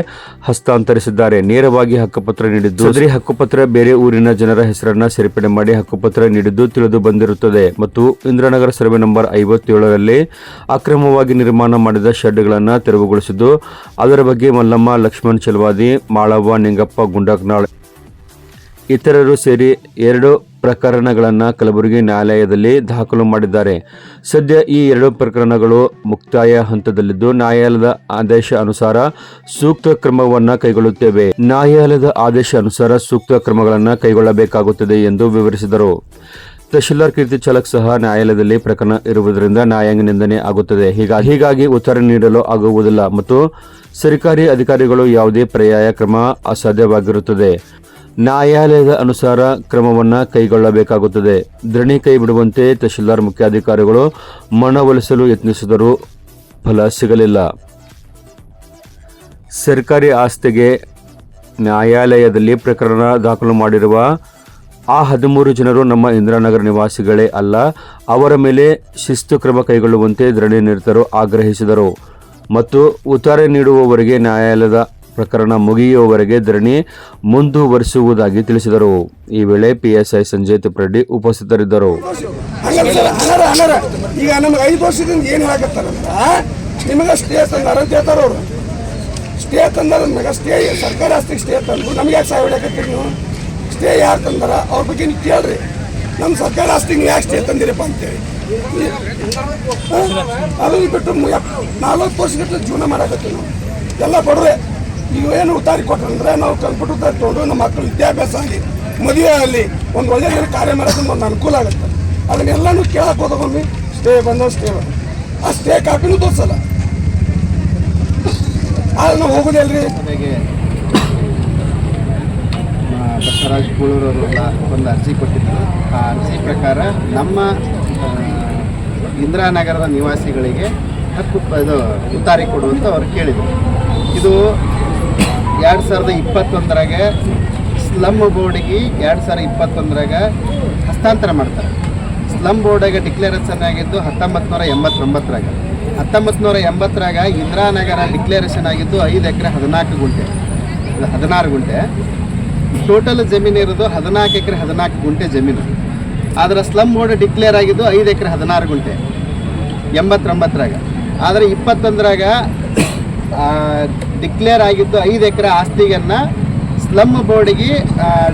ಹಸ್ತಾಂತರಿಸಿದ್ದಾರೆ. ನೇರವಾಗಿ ಹಕ್ಕುಪತ್ರ ನೀಡಿದ್ದು ಸದರಿ ಹಕ್ಕುಪತ್ರ ಬೇರೆ ಊರಿನ ಜನರ ಹೆಸರನ್ನ ಸೇರ್ಪಡೆ ಮಾಡಿ ಹಕ್ಕುಪತ್ರ ನೀಡಿದ್ದು ತಿಳಿದು ಬಂದಿರುತ್ತದೆ. ಮತ್ತು ಇಂದ್ರನಗರ ಸರ್ವೆ ನಂಬರ್ ಐವತ್ತೇಳರಲ್ಲಿ ಅಕ್ರಮವಾಗಿ ನಿರ್ಮಾಣ ಮಾಡಿದ ಶೆಡ್ಗಳನ್ನು ತೆರವುಗೊಳಿಸಿದ್ದು ಅದರ ಬಗ್ಗೆ ಮಲ್ಲಮ್ಮ ಲಕ್ಷ್ಮಣ್ ಚಲವಾದಿ ಮಾಳವ್ವ ನಿಂಗಪ್ಪ ಗುಂಡಕ್ನಾಳ್ ಇತರರು ಸೇರಿ ಎರಡು ಪ್ರಕರಣಗಳನ್ನು ಕಲಬುರಗಿ ನ್ಯಾಯಾಲಯದಲ್ಲಿ ದಾಖಲು ಮಾಡಿದ್ದಾರೆ. ಸದ್ಯ ಈ ಎರಡು ಪ್ರಕರಣಗಳು ಮುಕ್ತಾಯ ಹಂತದಲ್ಲಿದ್ದು, ನ್ಯಾಯಾಲಯದ ಆದೇಶ ಅನುಸಾರ ಸೂಕ್ತ ಕ್ರಮವನ್ನು ಕೈಗೊಳ್ಳುತ್ತೇವೆ. ನ್ಯಾಯಾಲಯದ ಆದೇಶ ಅನುಸಾರ ಸೂಕ್ತ ಕ್ರಮಗಳನ್ನು ಕೈಗೊಳ್ಳಬೇಕಾಗುತ್ತದೆ ಎಂದು ವಿವರಿಸಿದರು. ತಹಶೀಲ್ದಾರ್ ಕೀರ್ತಿ ಚಾಲಕ್ ಸಹ ನ್ಯಾಯಾಲಯದಲ್ಲಿ ಪ್ರಕರಣ ಇರುವುದರಿಂದ ನ್ಯಾಯಾಂಗ ನಿಂದನೆ ಆಗುತ್ತದೆ. ಹೀಗಾಗಿ ಹೀಗಾಗಿ ಉತ್ತರ ನೀಡಲು ಆಗುವುದಿಲ್ಲ ಮತ್ತು ಸರ್ಕಾರಿ ಅಧಿಕಾರಿಗಳು ಯಾವುದೇ ಪರ್ಯಾಯ ಕ್ರಮ ಅಸಾಧ್ಯವಾಗಿರುತ್ತದೆ. ನ್ಯಾಯಾಲಯದ ಅನುಸಾರ ಕ್ರಮವನ್ನು ಕೈಗೊಳ್ಳಬೇಕಾಗುತ್ತದೆ. ಧರಣಿ ಕೈ ಬಿಡುವಂತೆ ತಹಶೀಲ್ದಾರ್ ಮುಖ್ಯಾಧಿಕಾರಿಗಳು ಮನವೊಲಿಸಲು ಯತ್ನಿಸಿದರೂ ಫಲ ಸಿಗಲಿಲ್ಲ. ಸರ್ಕಾರಿ ಆಸ್ತಿಗೆ ನ್ಯಾಯಾಲಯದಲ್ಲಿ ಪ್ರಕರಣ ದಾಖಲು ಮಾಡಿರುವ ಆ ಹದಿಮೂರು ಜನರು ನಮ್ಮ ಇಂದಿರಾನಗರ ನಿವಾಸಿಗಳೇ ಅಲ್ಲ, ಅವರ ಮೇಲೆ ಶಿಸ್ತು ಕ್ರಮ ಕೈಗೊಳ್ಳುವಂತೆ ದೃಢ ನಿರತರು ಆಗ್ರಹಿಸಿದರು. ಮತ್ತು ಉತ್ತರ ನೀಡುವವರೆಗೆ ನ್ಯಾಯಾಲಯದ ಪ್ರಕರಣ ಮುಗಿಯುವವರೆಗೆ ಧರಣಿ ಮುಂದುವರಿಸುವುದಾಗಿ ತಿಳಿಸಿದರು. ಈ ವೇಳೆ ಪಿಎಸ್ಐ ಸಂಜಯ್ ತಿಪ್ಪರೆಡ್ಡಿ ಉಪಸ್ಥಿತರಿದ್ದರು. ಈಗ ನಮ್ಗೆ ಐದು ವರ್ಷದಿಂದ ಏನು ಹೇಳಕತ್ತಾರಂದ್ರ ನಿಮಗೆ ಸ್ಟೇ ತಂದಾರ ಅಂತ ಹೇಳ್ತಾರ ಅವರು. ಸ್ಟೇ ತಂದಾರ ನಮಗೆ, ಸ್ಟೇ ಸರ್ಕಾರಿ ಆಸ್ತಿಗೆ ಸ್ಟೇ ತಂದು ನಮ್ಗೆ ಯಾಕೆ ಸಾವಿರ ಹೊಡ್ಯಾಕತ್ತೀರಿ ನೀವು? ಸ್ಟೇ ಯಾರು ತಂದಾರ? ಅವ್ರ ಬಗ್ಗೆ ನೀವು ಕೇಳ್ರಿ. ನಮ್ಮ ಸರ್ಕಾರ ಆಸ್ತಿ ನೀವು ಯಾಕೆ ಸ್ಟೇ ತಂದಿರಪ್ಪ ಅಂತೇಳಿ. ಅದನ್ನ ಬಿಟ್ಟು ನಾಲ್ವತ್ತು ವರ್ಷಗಟ್ಟಲೆ ಜೀವನ ಮಾಡಾಕತ್ತೀವಿ ಎಲ್ಲ ಬಡವೆ ಈಗ ಏನು ಉತ್ತಾರಿ ಕೊಟ್ರಂದ್ರೆ ನಾವು ಕಲ್ಪಟ್ಟು ಉತ್ತಾರಿ ತೊಗೊಂಡು ನಮ್ಮ ಮಕ್ಕಳು ವಿದ್ಯಾಭ್ಯಾಸ ಆಗಲಿ ಮದುವೆ ಆಗಲಿ, ಒಂದು ಒಳ್ಳೆಯ ಕಾರ್ಯ ಮಾಡೋದು ಒಂದು ಅನುಕೂಲ ಆಗುತ್ತೆ. ಅದನ್ನೆಲ್ಲನೂ ಕೇಳಕ್ಕೆ ಹೋದಗೊಮ್ಮೆ ಸ್ಟೇ ಬಂದ ಸ್ಟೇ ಬಂದ. ಆ ಸ್ಟೇ ಕಾಪಿನೂ ತೋರಿಸಲ್ಲ. ಆದ್ರೆ ನಾವು ಹೋಗೋದಿಲ್ರಿ ಬಸವರಾಜ್ ಕೂಳೂರವರೆಲ್ಲ ಒಂದು ಅರ್ಜಿ ಕೊಟ್ಟಿದ್ದರು. ಆ ಅರ್ಜಿ ಪ್ರಕಾರ ನಮ್ಮ ಇಂದಿರಾನಗರದ ನಿವಾಸಿಗಳಿಗೆ ಹಕ್ಕು ಇದು ಉತ್ತಾರಿ ಕೊಡುವಂತ ಅವ್ರು ಕೇಳಿದರು. ಇದು ಎರಡು ಸಾವಿರದ ಇಪ್ಪತ್ತೊಂದರಾಗ ಸ್ಲಮ್ ಬೋರ್ಡಿಗೆ ಎರಡು ಸಾವಿರದ ಇಪ್ಪತ್ತೊಂದರಾಗ ಹಸ್ತಾಂತರ ಮಾಡ್ತಾರೆ. ಸ್ಲಮ್ ಬೋರ್ಡಾಗ ಡಿಕ್ಲೇರೇಷನ್ ಆಗಿದ್ದು ಹತ್ತೊಂಬತ್ತು ನೂರ ಎಂಬತ್ತೊಂಬತ್ತರಾಗ. ಹತ್ತೊಂಬತ್ತು ನೂರ ಎಂಬತ್ತರಾಗ ಇಂದಿರಾನಗರ ಡಿಕ್ಲೇರೇಷನ್ ಆಗಿದ್ದು ಐದು ಎಕರೆ ಹದಿನಾಲ್ಕು ಗುಂಟೆ. ಹದಿನಾರು ಗುಂಟೆ. ಟೋಟಲ್ ಜಮೀನು ಇರೋದು ಹದಿನಾಲ್ಕು ಎಕರೆ ಹದಿನಾಲ್ಕು ಗುಂಟೆ ಜಮೀನು. ಆದರೆ ಸ್ಲಮ್ ಬೋರ್ಡ್ ಡಿಕ್ಲೇರ್ ಆಗಿದ್ದು ಐದು ಎಕರೆ ಹದಿನಾರು ಗುಂಟೆ. ಎಂಬತ್ತೊಂಬತ್ತರಾಗ. ಆದರೆ ಇಪ್ಪತ್ತೊಂದರಾಗ ಡಿಕ್ಲೇರ್ ಆಗಿದ್ದು ಐದು ಎಕರೆ ಆಸ್ತಿಯನ್ನು ಸ್ಲಮ್ ಬೋರ್ಡಿಗೆ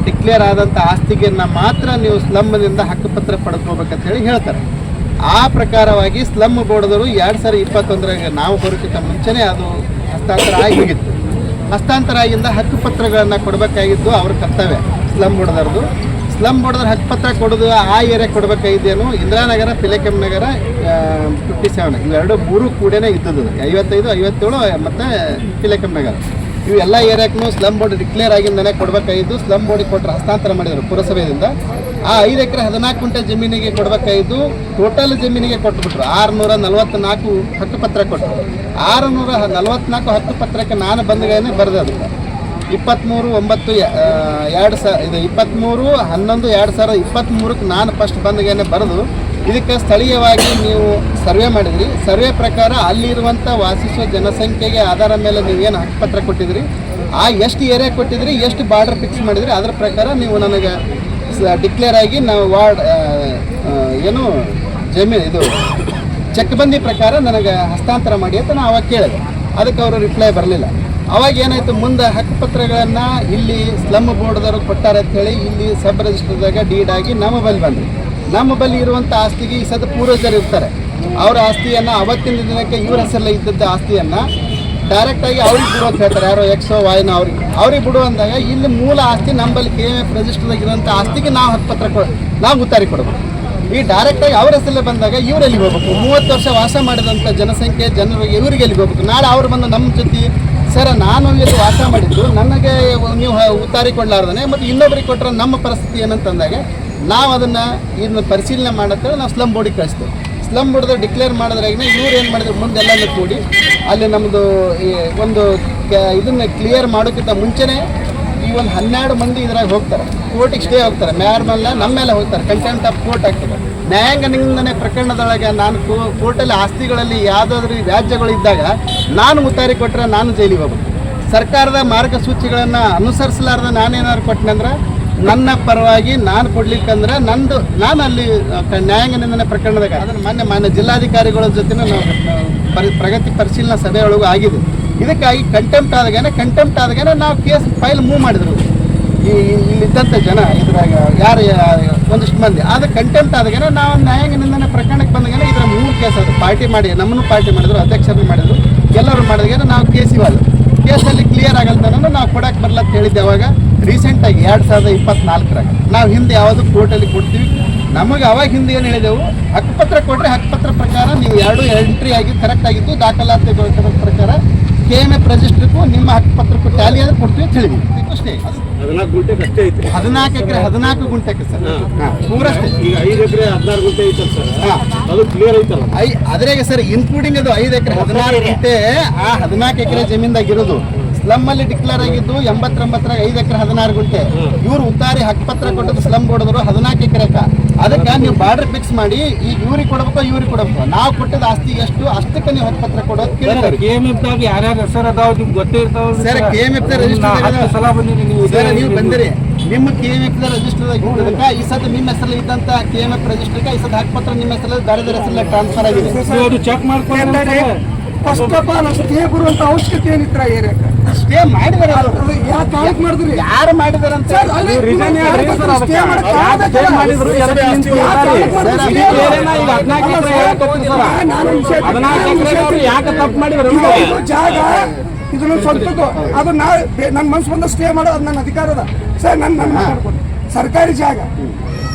ಡಿಕ್ಲೇರ್ ಆದಂಥ ಆಸ್ತಿಗೆಯನ್ನು ಮಾತ್ರ ನೀವು ಸ್ಲಮ್ನಿಂದ ಹಕ್ಕುಪತ್ರ ಪಡ್ಕೋಬೇಕಂತೇಳಿ ಹೇಳ್ತಾರೆ. ಆ ಪ್ರಕಾರವಾಗಿ ಸ್ಲಮ್ ಬೋರ್ಡ್ದವರು ಎರಡು ಸಾವಿರದ ಇಪ್ಪತ್ತೊಂದರಾಗ ನಾವು ಬರೋಕ್ಕಿಂತ ಮುಂಚೆನೇ ಅದು ಹಸ್ತಾಂತರ ಆಗಿತ್ತು ಹಸ್ತಾಂತರ ಆಗಿಂದ ಹಕ್ಕುಪತ್ರಗಳನ್ನು ಕೊಡಬೇಕಾಗಿದ್ದು ಅವ್ರ ಕರ್ತವ್ಯ ಸ್ಲಮ್ ಬೋರ್ಡ್ದವ್ರದ್ದು ಸ್ಲಮ್ ಬೋರ್ಡ್ದ್ರ ಹಕ್ಕುಪತ್ರ ಕೊಡೋದು, ಆ ಏರಿಯಾ ಕೊಡಬೇಕಾಗಿದ್ದೇನು? ಇಂದಿರಾನಗರ, ಪಿಲೆಕೆಂ ನಗರ ಫಿಫ್ಟಿ ಸೆವೆನ್ ಇವೆರಡು ಮೂರು ಕೂಡೇನೆ ಇದ್ದದ್ದು. ಐವತ್ತೈದು, ಐವತ್ತೇಳು, ಮತ್ತು ಪಿಲೆಕೆಂ ನಗರ. ಇವು ಎಲ್ಲ ಏರಿಯಾಕ್ಕೂ ಸ್ಲಮ್ ಬೋರ್ಡ್ ಡಿಕ್ಲೇರ್ ಆಗಿಂದನೇ ಕೊಡಬೇಕಾಗಿದ್ದು ಸ್ಲಮ್ ಬೋರ್ಡಿಗೆ ಕೊಟ್ಟರೆ ಹಸ್ತಾಂತರ ಮಾಡಿದರು ಪುರಸಭೆಯಿಂದ. ಆ ಐದು ಎಕರೆ ಹದಿನಾಲ್ಕು ಗುಂಟೆ ಜಮೀನಿಗೆ ಕೊಡಬೇಕಾಗಿದ್ದು ಟೋಟಲ್ ಜಮೀನಿಗೆ ಕೊಟ್ಬಿಟ್ರು. ಆರುನೂರ ನಲವತ್ತ್ನಾಲ್ಕು ಹಕ್ಕುಪತ್ರ ಕೊಟ್ಟರು ಆರುನೂರ ನಲವತ್ತ್ನಾಲ್ಕು ಹಕ್ಕುಪತ್ರಕ್ಕೆ ನಾನು ಬಂದಗೇನೆ ಬರೆದದು ಇಪ್ಪತ್ತ್ಮೂರು ಒಂಬತ್ತು ಎರಡು ಸ, ಇದು ಇಪ್ಪತ್ತ್ಮೂರು ಹನ್ನೊಂದು, ಎರಡು ಸಾವಿರದ ಇಪ್ಪತ್ತ್ಮೂರಕ್ಕೆ ನಾನು ಫಸ್ಟ್ ಬಂದಗೇನೆ ಬರೆದು, ಇದಕ್ಕೆ ಸ್ಥಳೀಯವಾಗಿ ನೀವು ಸರ್ವೆ ಮಾಡಿದ್ರಿ. ಸರ್ವೆ ಪ್ರಕಾರ ಅಲ್ಲಿರುವಂಥ ವಾಸಿಸುವ ಜನಸಂಖ್ಯೆಗೆ ಆಧಾರ ಮೇಲೆ ನೀವೇನು ಹಕ್ಕುಪತ್ರ ಕೊಟ್ಟಿದ್ರಿ? ಆ ಎಷ್ಟು ಏರಿಯಾ ಕೊಟ್ಟಿದ್ರಿ? ಎಷ್ಟು ಬಾರ್ಡರ್ ಫಿಕ್ಸ್ ಮಾಡಿದ್ರಿ? ಅದರ ಪ್ರಕಾರ ನೀವು ನನಗೆ ಡಿಕ್ಲೇರ್ ಆಗಿ ನಾವು ವಾರ್ಡ್ ಏನು ಜಮೀನು, ಇದು ಚೆಕ್ ಬಂದಿ ಪ್ರಕಾರ ನನಗೆ ಹಸ್ತಾಂತರ ಮಾಡಿ ಅಂತ ನಾನು ಅವಾಗ ಕೇಳಿದೆ. ಅದಕ್ಕೆ ಅವರು ರಿಪ್ಲೈ ಬರಲಿಲ್ಲ. ಅವಾಗ ಏನಾಯ್ತು, ಮುಂದೆ ಹಕ್ಕುಪತ್ರಗಳನ್ನು ಇಲ್ಲಿ ಸ್ಲಮ್ ಬೋರ್ಡ್ದವ್ರು ಕೊಟ್ಟಾರೆ ಅಂತ ಹೇಳಿ ಇಲ್ಲಿ ಸಬ್ ರಿಜಿಸ್ಟರ್ದಾಗ ಡೀಡ್ ಆಗಿ ನಮ್ಮ ಬಳಿ ಬಂದ್ರಿ ನಮ್ಮ ಬಳಿ ಇರುವಂಥ ಆಸ್ತಿಗೆ ಈ ಸದ ಪೂರ್ವಜರು ಇರ್ತಾರೆ. ಅವರ ಆಸ್ತಿಯನ್ನು ಅವತ್ತಿನ ದಿನಕ್ಕೆ ಇವ್ರ ಹೆಸರಲ್ಲೇ ಇದ್ದದ್ದ ಆಸ್ತಿಯನ್ನು ಡೈರೆಕ್ಟಾಗಿ ಅವ್ರಿಗೆ ಬಿಡು ಅಂತ ಹೇಳ್ತಾರೆ. ಯಾರೋ ಎಕ್ಸೋ ವಾಯ್ನ ಅವ್ರಿಗೆ. ಅವ್ರಿಗೆ ಬಿಡು ಅಂದಾಗ ಇಲ್ಲಿ ಮೂಲ ಆಸ್ತಿ ನಂಬಲ್ಲಿ ಕೆ ಎಂ ಎಫ್ ರಿಜಿಸ್ಟರ್ದಾಗ ಇರುವಂಥ ಆಸ್ತಿಗೆ ನಾವು ಹಕ್ಕುಪತ್ರ ಕೊ ನಾವು ಉತ್ತಾರಿ ಕೊಡಬೇಕು. ಈ ಡೈರೆಕ್ಟಾಗಿ ಅವ್ರ ಹೆಸರಲ್ಲೇ ಬಂದಾಗ ಇವ್ರು ಎಲ್ಲಿಗೆ ಹೋಗ್ಬೇಕು? ಮೂವತ್ತು ವರ್ಷ ವಾಸ ಮಾಡಿದಂಥ ಜನಸಂಖ್ಯೆ, ಜನರಿಗೆ ಇವರಿಗೆ ಎಲ್ಲಿಗೆ ಹೋಗ್ಬೇಕು? ನಾಳೆ ಅವ್ರು ಬಂದು ನಮ್ಮ ಜೊತೆ ಸರ್, ನಾನು ಇಲ್ಲಿ ವಾಸ ಮಾಡಿದ್ದು ನನಗೆ ನೀವು ಉತ್ತಾರಿ ಕೊಡಲಾರ್ದೇ ಮತ್ತು ಇನ್ನೊಬ್ರಿಗೆ ಕೊಟ್ಟರೆ ನಮ್ಮ ಪರಿಸ್ಥಿತಿ ಏನಂತಂದಾಗ ನಾವು ಅದನ್ನು ಇದನ್ನ ಪರಿಶೀಲನೆ ಮಾಡತ್ತೆ ನಾವು ಸ್ಲಮ್ ಬೋರ್ಡಿಗೆ ಕಳಿಸ್ತೇವೆ. ಸ್ಲಮ್ ಬೋರ್ಡ್ದ ಡಿಕ್ಲೇರ್ ಮಾಡಿದ್ರಾಗಿನ ಇವ್ರು ಏನು ಮಾಡಿದ್ರು ಮುಂದೆ ಎಲ್ಲನೂ ಕೂಡಿ ಅಲ್ಲಿ ನಮ್ಮದು ಒಂದು ಇದನ್ನ ಕ್ಲಿಯರ್ ಮಾಡೋಕ್ಕಿಂತ ಮುಂಚೆನೇ ಈ ಒಂದು ಹನ್ನೆರಡು ಮಂದಿ ಇದ್ರಾಗ ಹೋಗ್ತಾರೆ. ಕೋರ್ಟಿಗೆ ಸ್ಟೇ ಹೋಗ್ತಾರೆ. ಮ್ಯಾರ್ ಮೇಲೆ ನಮ್ಮ ಮೇಲೆ ಹೋಗ್ತಾರೆ. ಕಂಟೆಂಟ್ ಆಫ್ ಕೋರ್ಟ್ ಆಗ್ತದೆ. ನ್ಯಾಯಾಂಗ ನಿಂದನೆ ಪ್ರಕರಣದೊಳಗೆ ನಾನು ಕೋರ್ಟಲ್ಲಿ ಆಸ್ತಿಗಳಲ್ಲಿ ಯಾವುದಾದ್ರೂ ವ್ಯಾಜ್ಯಗಳು ಇದ್ದಾಗ ನಾನು ಮುತ್ತಾರಿ ಕೊಟ್ಟರೆ ನಾನು ಜೈಲಿಗೆ ಹೋಗ್ಬೇಕು. ಸರ್ಕಾರದ ಮಾರ್ಗಸೂಚಿಗಳನ್ನು ಅನುಸರಿಸಲಾರ್ದ ನಾನೇನಾದ್ರು ಕೊಟ್ಟನಂದ್ರೆ ನನ್ನ ಪರವಾಗಿ ನಾನು ಕೊಡ್ಲಿಕ್ಕಂದ್ರೆ ನಂದು, ನಾನು ಅಲ್ಲಿ ನ್ಯಾಯಾಂಗ ನಿಂದನೆ ಪ್ರಕರಣದಾಗ ಅದನ್ನು ಮೊನ್ನೆ ಮಾನ್ಯ ಜಿಲ್ಲಾಧಿಕಾರಿಗಳ ಜೊತೆ ನಾವು ನಾವು ಪರಿ, ಪ್ರಗತಿ ಪರಿಶೀಲನಾ ಸಭೆಯೊಳಗೂ ಆಗಿದೆ ಇದಕ್ಕಾಗಿ ಕಂಟೆಂಪ್ಟ್ ಆದಾಗೇನೆ ಕಂಟೆಂಪ್ಟ್ ಆದಾಗೇನೆ ನಾವು ಕೇಸ್ ಫೈಲ್ ಮೂವ್ ಮಾಡಿದ್ರು. ಈ ಇಲ್ಲಿದ್ದಂಥ ಜನ, ಇದ್ರಾಗ ಯಾರು, ಒಂದಿಷ್ಟು ಮಂದಿ. ಅದು ಕಂಟೆಂಪ್ಟ್ ಆದಾಗ ನಾವು ನ್ಯಾಯಾಂಗ ನಿಂದನೆ ಪ್ರಕರಣಕ್ಕೆ ಬಂದಾಗ ಇದರ ಮೂರು ಕೇಸ್ ಅದು ಪಾರ್ಟಿ ಮಾಡಿ, ನಮ್ಮನ್ನು ಪಾರ್ಟಿ ಮಾಡಿದ್ರು, ಅಧ್ಯಕ್ಷರನ್ನು ಮಾಡಿದ್ರು. ಎಲ್ಲರೂ ಮಾಡಿದಾಗ ನಾವು ಕೇಸ್ ಇವಾಗ. ಕೇಸಲ್ಲಿ ಕ್ಲಿಯರ್ ಆಗಲ್ತಾನೂ ನಾವು ಕೊಡಕ್ಕೆ ಬರಲ್ಲ ಅಂತ ಹೇಳಿದ್ದೆ ಅವಾಗ. ರೀಸೆಂಟಾಗಿ ಎರಡು ಸಾವಿರದ ಇಪ್ಪತ್ನಾಲ್ಕರಾಗ. ನಾವು ಹಿಂದೆ ಯಾವುದು ಕೋರ್ಟಲ್ಲಿ ಕೊಡ್ತೀವಿ. ನಮಗೆ ಅವಾಗ ಹಿಂದೆ ಏನು ಹೇಳಿದೆವು? ಹಕ್ಕುಪತ್ರ ಕೊಟ್ಟರೆ ಹಕ್ಕುಪತ್ರ ಪ್ರಕಾರ ನೀವು ಎರಡು ಎಂಟ್ರಿ ಆಗಿ ಕರೆಕ್ಟ್ ಆಗಿದ್ದು, ದಾಖಲಾತಿ ಪ್ರಕಾರ ಕೆ ಎಂ ಎಫ್ ರಿಜಿಸ್ಟ್ರಿಗೂ ನಿಮ್ಮ ರೂಪಾಯಿ ಟ್ಯಾಲಿ ಆದ್ರೆ ಕೊಡ್ತೀವಿ ಅಂತ ಹೇಳಿದ್ವಿ. ಅಷ್ಟೇ. ಹದಿನಾಲ್ಕು ಎಕರೆ ಹದಿನಾಲ್ಕು ಗುಂಟೆಗೆ ಸರ್. ಮೂರಷ್ಟೇ ಈಗ ಐದು ಎಕರೆ ಹದಿನಾರು ಗುಂಟೆ ಐತಲ್ಲ ಸರ್. ಅದು ಕ್ಲಿಯರ್ ಐತಲ್ಲ. ಐ ಅದ್ರಾಗೆ ಸರ್ ಇನ್ಕ್ಲೂಡಿಂಗ್ ಅದು ಐದು ಎಕರೆ ಹದಿನಾರು ಗುಂಟೆ ಆ ಹದಿನಾಲ್ಕು ಎಕರೆ ಜಮೀನ್ದಾಗ ಇರೋದು ಸ್ಲಮ್ ಅಲ್ಲಿ ಡಿಕ್ಲೇರ್ ಆಗಿದ್ದು ಎಂಬತ್ತೊಂಬತ್ತರ ಐದು ಎಕರೆ ಹದಿನಾರು ಗುಂಟೆ. ಇವ್ರು ಉತ್ತಾರಿ ಹಕ್ಕಪತ್ರ ಕೊಟ್ಟದ್ದು ಸ್ಲಮ್ ಕೊಡಿದ್ರು ಹದಿನಾಲ್ಕು ಎಕರೆಕ ಅದಕ್ಕೆ ನೀವು ಬಾರ್ಡರ್ ಫಿಕ್ಸ್ ಮಾಡಿ ಈ ಇವ್ರಿಗೆ ಕೊಡಬೇಕು ಇವ್ರಿಗೆ ಕೊಡಬೇಕು? ನಾವು ಕೊಟ್ಟದ ಆಸ್ತಿ ಎಷ್ಟು? ಅಷ್ಟಕ್ಕೆ ನೀವು ಹಕ್ಕಪತ್ರ ಕೊಡೋದು ಕೇಳ್ತಾರೆ. ಕೆ ಎಂ ಎಫ್ ದಾಗ ಯಾರ್ಯಾರ ಹೆಸರು ಅದಾವ ನಿಮ್ಗೆ ಗೊತ್ತೇ ಇರ್ತಾವ ಸರ್ ಕೆ ಎಂ ಎಫ್ ಹತ್ತು ಸಲ ಬಂದಿರಿ ನೀವು ಸರ್ ನೀವು ಬಂದಿರಿ. ನಿಮ್ಮ ಕೆ ಎಂ ಎಫ್ ರಿಜಿಸ್ಟರ್ ಈ ಸದ ನಿಮ್ಮ ಹೆಸರಲ್ಲಿ ಇದ್ದಂತ ಕೆ ಎಂ ಎಫ್ ರಿಜಿಸ್ಟರ್ಗೆ ಈ ಸದ ಹಕ್ಕು ಪತ್ರ ನಿಮ್ಮ ಹೆಸರಲ್ಲಿ ಬೇರೆ ಹೆಸರಲ್ಲಿ ಟ್ರಾನ್ಸ್ಫರ್ ಆಗಿದೆ. ಚೆಕ್ ಮಾಡ್ಕೊಂಡು ಫಸ್ಟ್ ಆಫ್ ಆಲ್ ಸ್ಟೇ ಬರುವಂತ ಅವಶ್ಯಕತೆ ಏನಿತ್ರ ಏರಿಯಾಕ ಸ್ಟೇ ಮಾಡಿದಾರೆ ಯಾಕೆ ಕಾರಣಕ್ಕೆ ಮಾಡಿದ್ರಿ? ಯಾರು ಮಾಡಿದಾರೆ ಅಂತ ಯಾಕೆ ತಪ್ಪು ಮಾಡಿದ್ರು? ಜಾಗ ಇದು ನನ್ನ ಸ್ವಂತದ್ದು ಅದು ನಾ ನನ್ನ ಮನ್ಸು ಬಂದ ಸ್ಟೇ ಮಾಡೋದು ಅದು ನನ್ನ ಅಧಿಕಾರ ಅದ ಸರ್ ನನ್ನ ನನ್ನ ಸರ್ಕಾರಿ ಜಾಗ.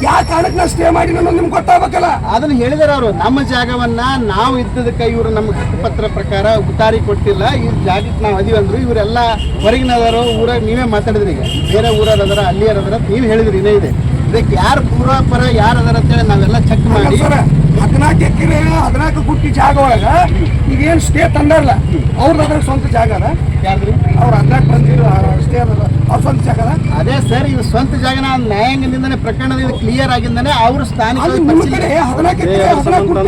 ಯಾವ ಕಾರಣಕ್ಕೆ ನಾವು ಸ್ಟೇ ಮಾಡಿ ನಾನು ನಿಮ್ಗೆ ಗೊತ್ತಾಗಬೇಕಲ್ಲ? ಅದನ್ನ ಹೇಳಿದಾರೆ ಅವರು. ನಮ್ಮ ಜಾಗವನ್ನ ನಾವು ಇದ್ದದಕ್ಕೆ ಇವರು ನಮ್ಮ ಪತ್ರ ಪ್ರಕಾರ ಉತ್ತಾರಿ ಕೊಟ್ಟಿಲ್ಲ. ಈ ಜಾಗಕ್ಕೆ ನಾವು ಅದೀವಿ ಅಂದ್ರು ಇವರೆಲ್ಲ ಹೊರಗಿನವರು ಊರಾಗ ನೀವೇ ಮಾತಾಡಿದ್ರಿ ಈಗ. ಬೇರೆ ಊರವ್ರು ಅದರ ಅಲ್ಲಿ ಅದರ ನೀವು ಹೇಳಿದ್ರಿ ಇದೇ ಇದೆ. ಇದಕ್ಕೆ ಯಾರು ಪೂರ್ವಾಪರ ಯಾರು ಅದರ ಅಂತೇಳಿ ನಾವೆಲ್ಲ ಚೆಕ್ ಮಾಡಿ. ಹದಿನಾಲ್ಕು ಎಕರೆ ಹದಿನಾಲ್ಕು ಗುಟ್ಟಿ ಜಾಗ ಒಳಗ ಈಗೇನು ಸ್ಟೇ ತಂದಾರಲ್ಲ ಅವ್ರ ಅದ್ರ ಸ್ವಂತ ಜಾಗ ಅದ. ಯಾರು ಅವ್ರು ಹದಿನಾಲ್ಕು ಬಂದಿರೋ ಸ್ಟೇ ಅದಲ್ಲ ಅವ್ರ ಸ್ವಂತ ಜಾಗ ಅದ. ಅದೇ ಸರ್ ಇದು ಸ್ವಂತ ಜಾಗನ ನ್ಯಾಯಾಂಗದಿಂದನೇ ಪ್ರಕರಣದಿಂದ ಕ್ಲಿಯರ್ ಆಗಿಂದಾನೆ ಅವ್ರ ಸ್ಥಾನ ಹದಿನಾಲ್ಕು ಎಕರೆ ಹದಿನಾಲ್ಕು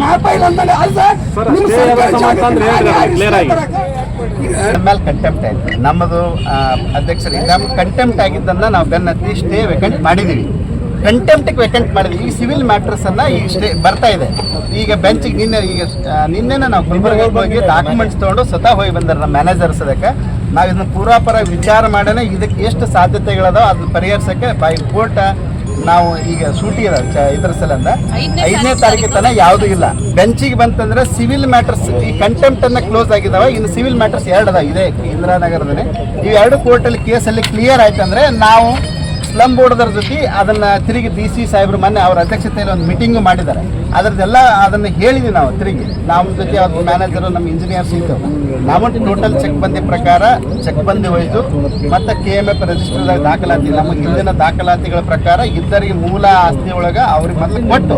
ಮ್ಯಾಪ್ ಇಲ್ಲ ಅಂತಾನೆ ಅಲ್ಲ ಸರ್ ನಿಮ್ಮ ಮೇಲೆ ಕಂಟೆಂಪ್ಟ್ ಆಯ್ತು. ನಮ್ಮದು ಆ, ಅಧ್ಯಕ್ಷರು ನಮ್ಮ ಕಂಟೆಂಪ್ಟ್ ಆಗಿದ್ದನ್ನ ನಾವು ಬೆನ್ನತ್ತಿ ಸ್ಟೇ ವೇಕೆಂಟ್ ಮಾಡಿದೀವಿ. ಕಂಟೆಂಪ್ಟಿಗೆ ವೆಕೆಂಟ್ ಮಾಡಿದ್ವಿ. ಈಗ ಸಿವಿಲ್ ಮ್ಯಾಟ್ರಸ್ ಅನ್ನ ಈಗ ಸ್ಟೇ ಬರ್ತಾ ಇದೆ. ಈಗ ಬೆಂಚಿಗೆ ನಿನ್ನೆ ಈಗ ನಿನ್ನೆ ನಿನ್ನೆನ ನಾವು ಗುಲ್ಬರ್ಗ ಹೋಗಿ ಡಾಕ್ಯುಮೆಂಟ್ಸ್ ತೊಗೊಂಡು ಸ್ವತಃ ಹೋಗಿ ಬಂದಾರೆ ನಮ್ಮ ಮ್ಯಾನೇಜರ್ಸ್ ಅದಕ್ಕೆ. ನಾವು ಇದನ್ನ ಪೂರಾಪರ ವಿಚಾರ ಮಾಡೇನೆ ಇದಕ್ಕೆ ಎಷ್ಟು ಸಾಧ್ಯತೆಗಳದಾವ ಅದನ್ನ ಪರಿಹರಿಸಕ್ಕೆ ಬೈ ಕೋರ್ಟ್ ನಾವು ಈಗ ಸೂಟಿ ಚ- ಇದ್ರ ಸಲಂದ. ಐದನೇ ತಾರೀಕು ತನಕ ಯಾವುದು ಇಲ್ಲ. ಬೆಂಚಿಗೆ ಬಂತಂದ್ರೆ ಸಿವಿಲ್ ಮ್ಯಾಟರ್ಸ್ ಈ ಕಂಟೆಂಪ್ಟ್ ಅನ್ನ ಕ್ಲೋಸ್ ಆಗಿದಾವ. ಇನ್ನು ಸಿವಿಲ್ ಮ್ಯಾಟರ್ಸ್ ಎರಡು ಅದಾವ. ಇದೆ ಇಂದಿರಾನಗರದಲ್ಲಿ ಈ ಎರಡು ಕೋರ್ಟಲ್ಲಿ ಕೇಸಲ್ಲಿ ಕ್ಲಿಯರ್ ಆಯ್ತಂದ್ರೆ ನಾವು ಸ್ಲಮ್ ಬೋರ್ಡ್ದರ ಜೊತೆ ಅದನ್ನ ತಿರುಗಿ ಡಿ ಸಿ ಸಾಹೇಬ್ರು ಮೊನ್ನೆ ಅವ್ರ ಅಧ್ಯಕ್ಷತೆಯಲ್ಲಿ ಒಂದು ಮೀಟಿಂಗ್ ಮಾಡಿದ್ದಾರೆ. ಅದರದ್ದೆಲ್ಲ ಅದನ್ನ ಹೇಳಿದ್ವಿ ನಾವು ತಿರುಗಿ. ನಮ್ಮ ಜೊತೆ ಅವ್ರ ಮ್ಯಾನೇಜರು ನಮ್ಮ ಇಂಜಿನಿಯರ್ಸ್ ಇದ್ದವು ನಾವು ಟೋಟಲ್ ಚೆಕ್ ಬಂದಿ ಪ್ರಕಾರ ಚೆಕ್ ಬಂದಿ ವೈಸು ಮತ್ತು ಕೆ ಎಂ ಎಫ್ ರಿಜಿಸ್ಟರ್ದಾಗ ದಾಖಲಾತಿ, ನಮ್ಮ ಹಿಂದಿನ ದಾಖಲಾತಿಗಳ ಪ್ರಕಾರ ಇದ್ದರಿಗೆ ಮೂಲ ಆಸ್ತಿ ಒಳಗೆ ಅವ್ರಿಗೆ ಮೊದಲು ಕೊಟ್ಟು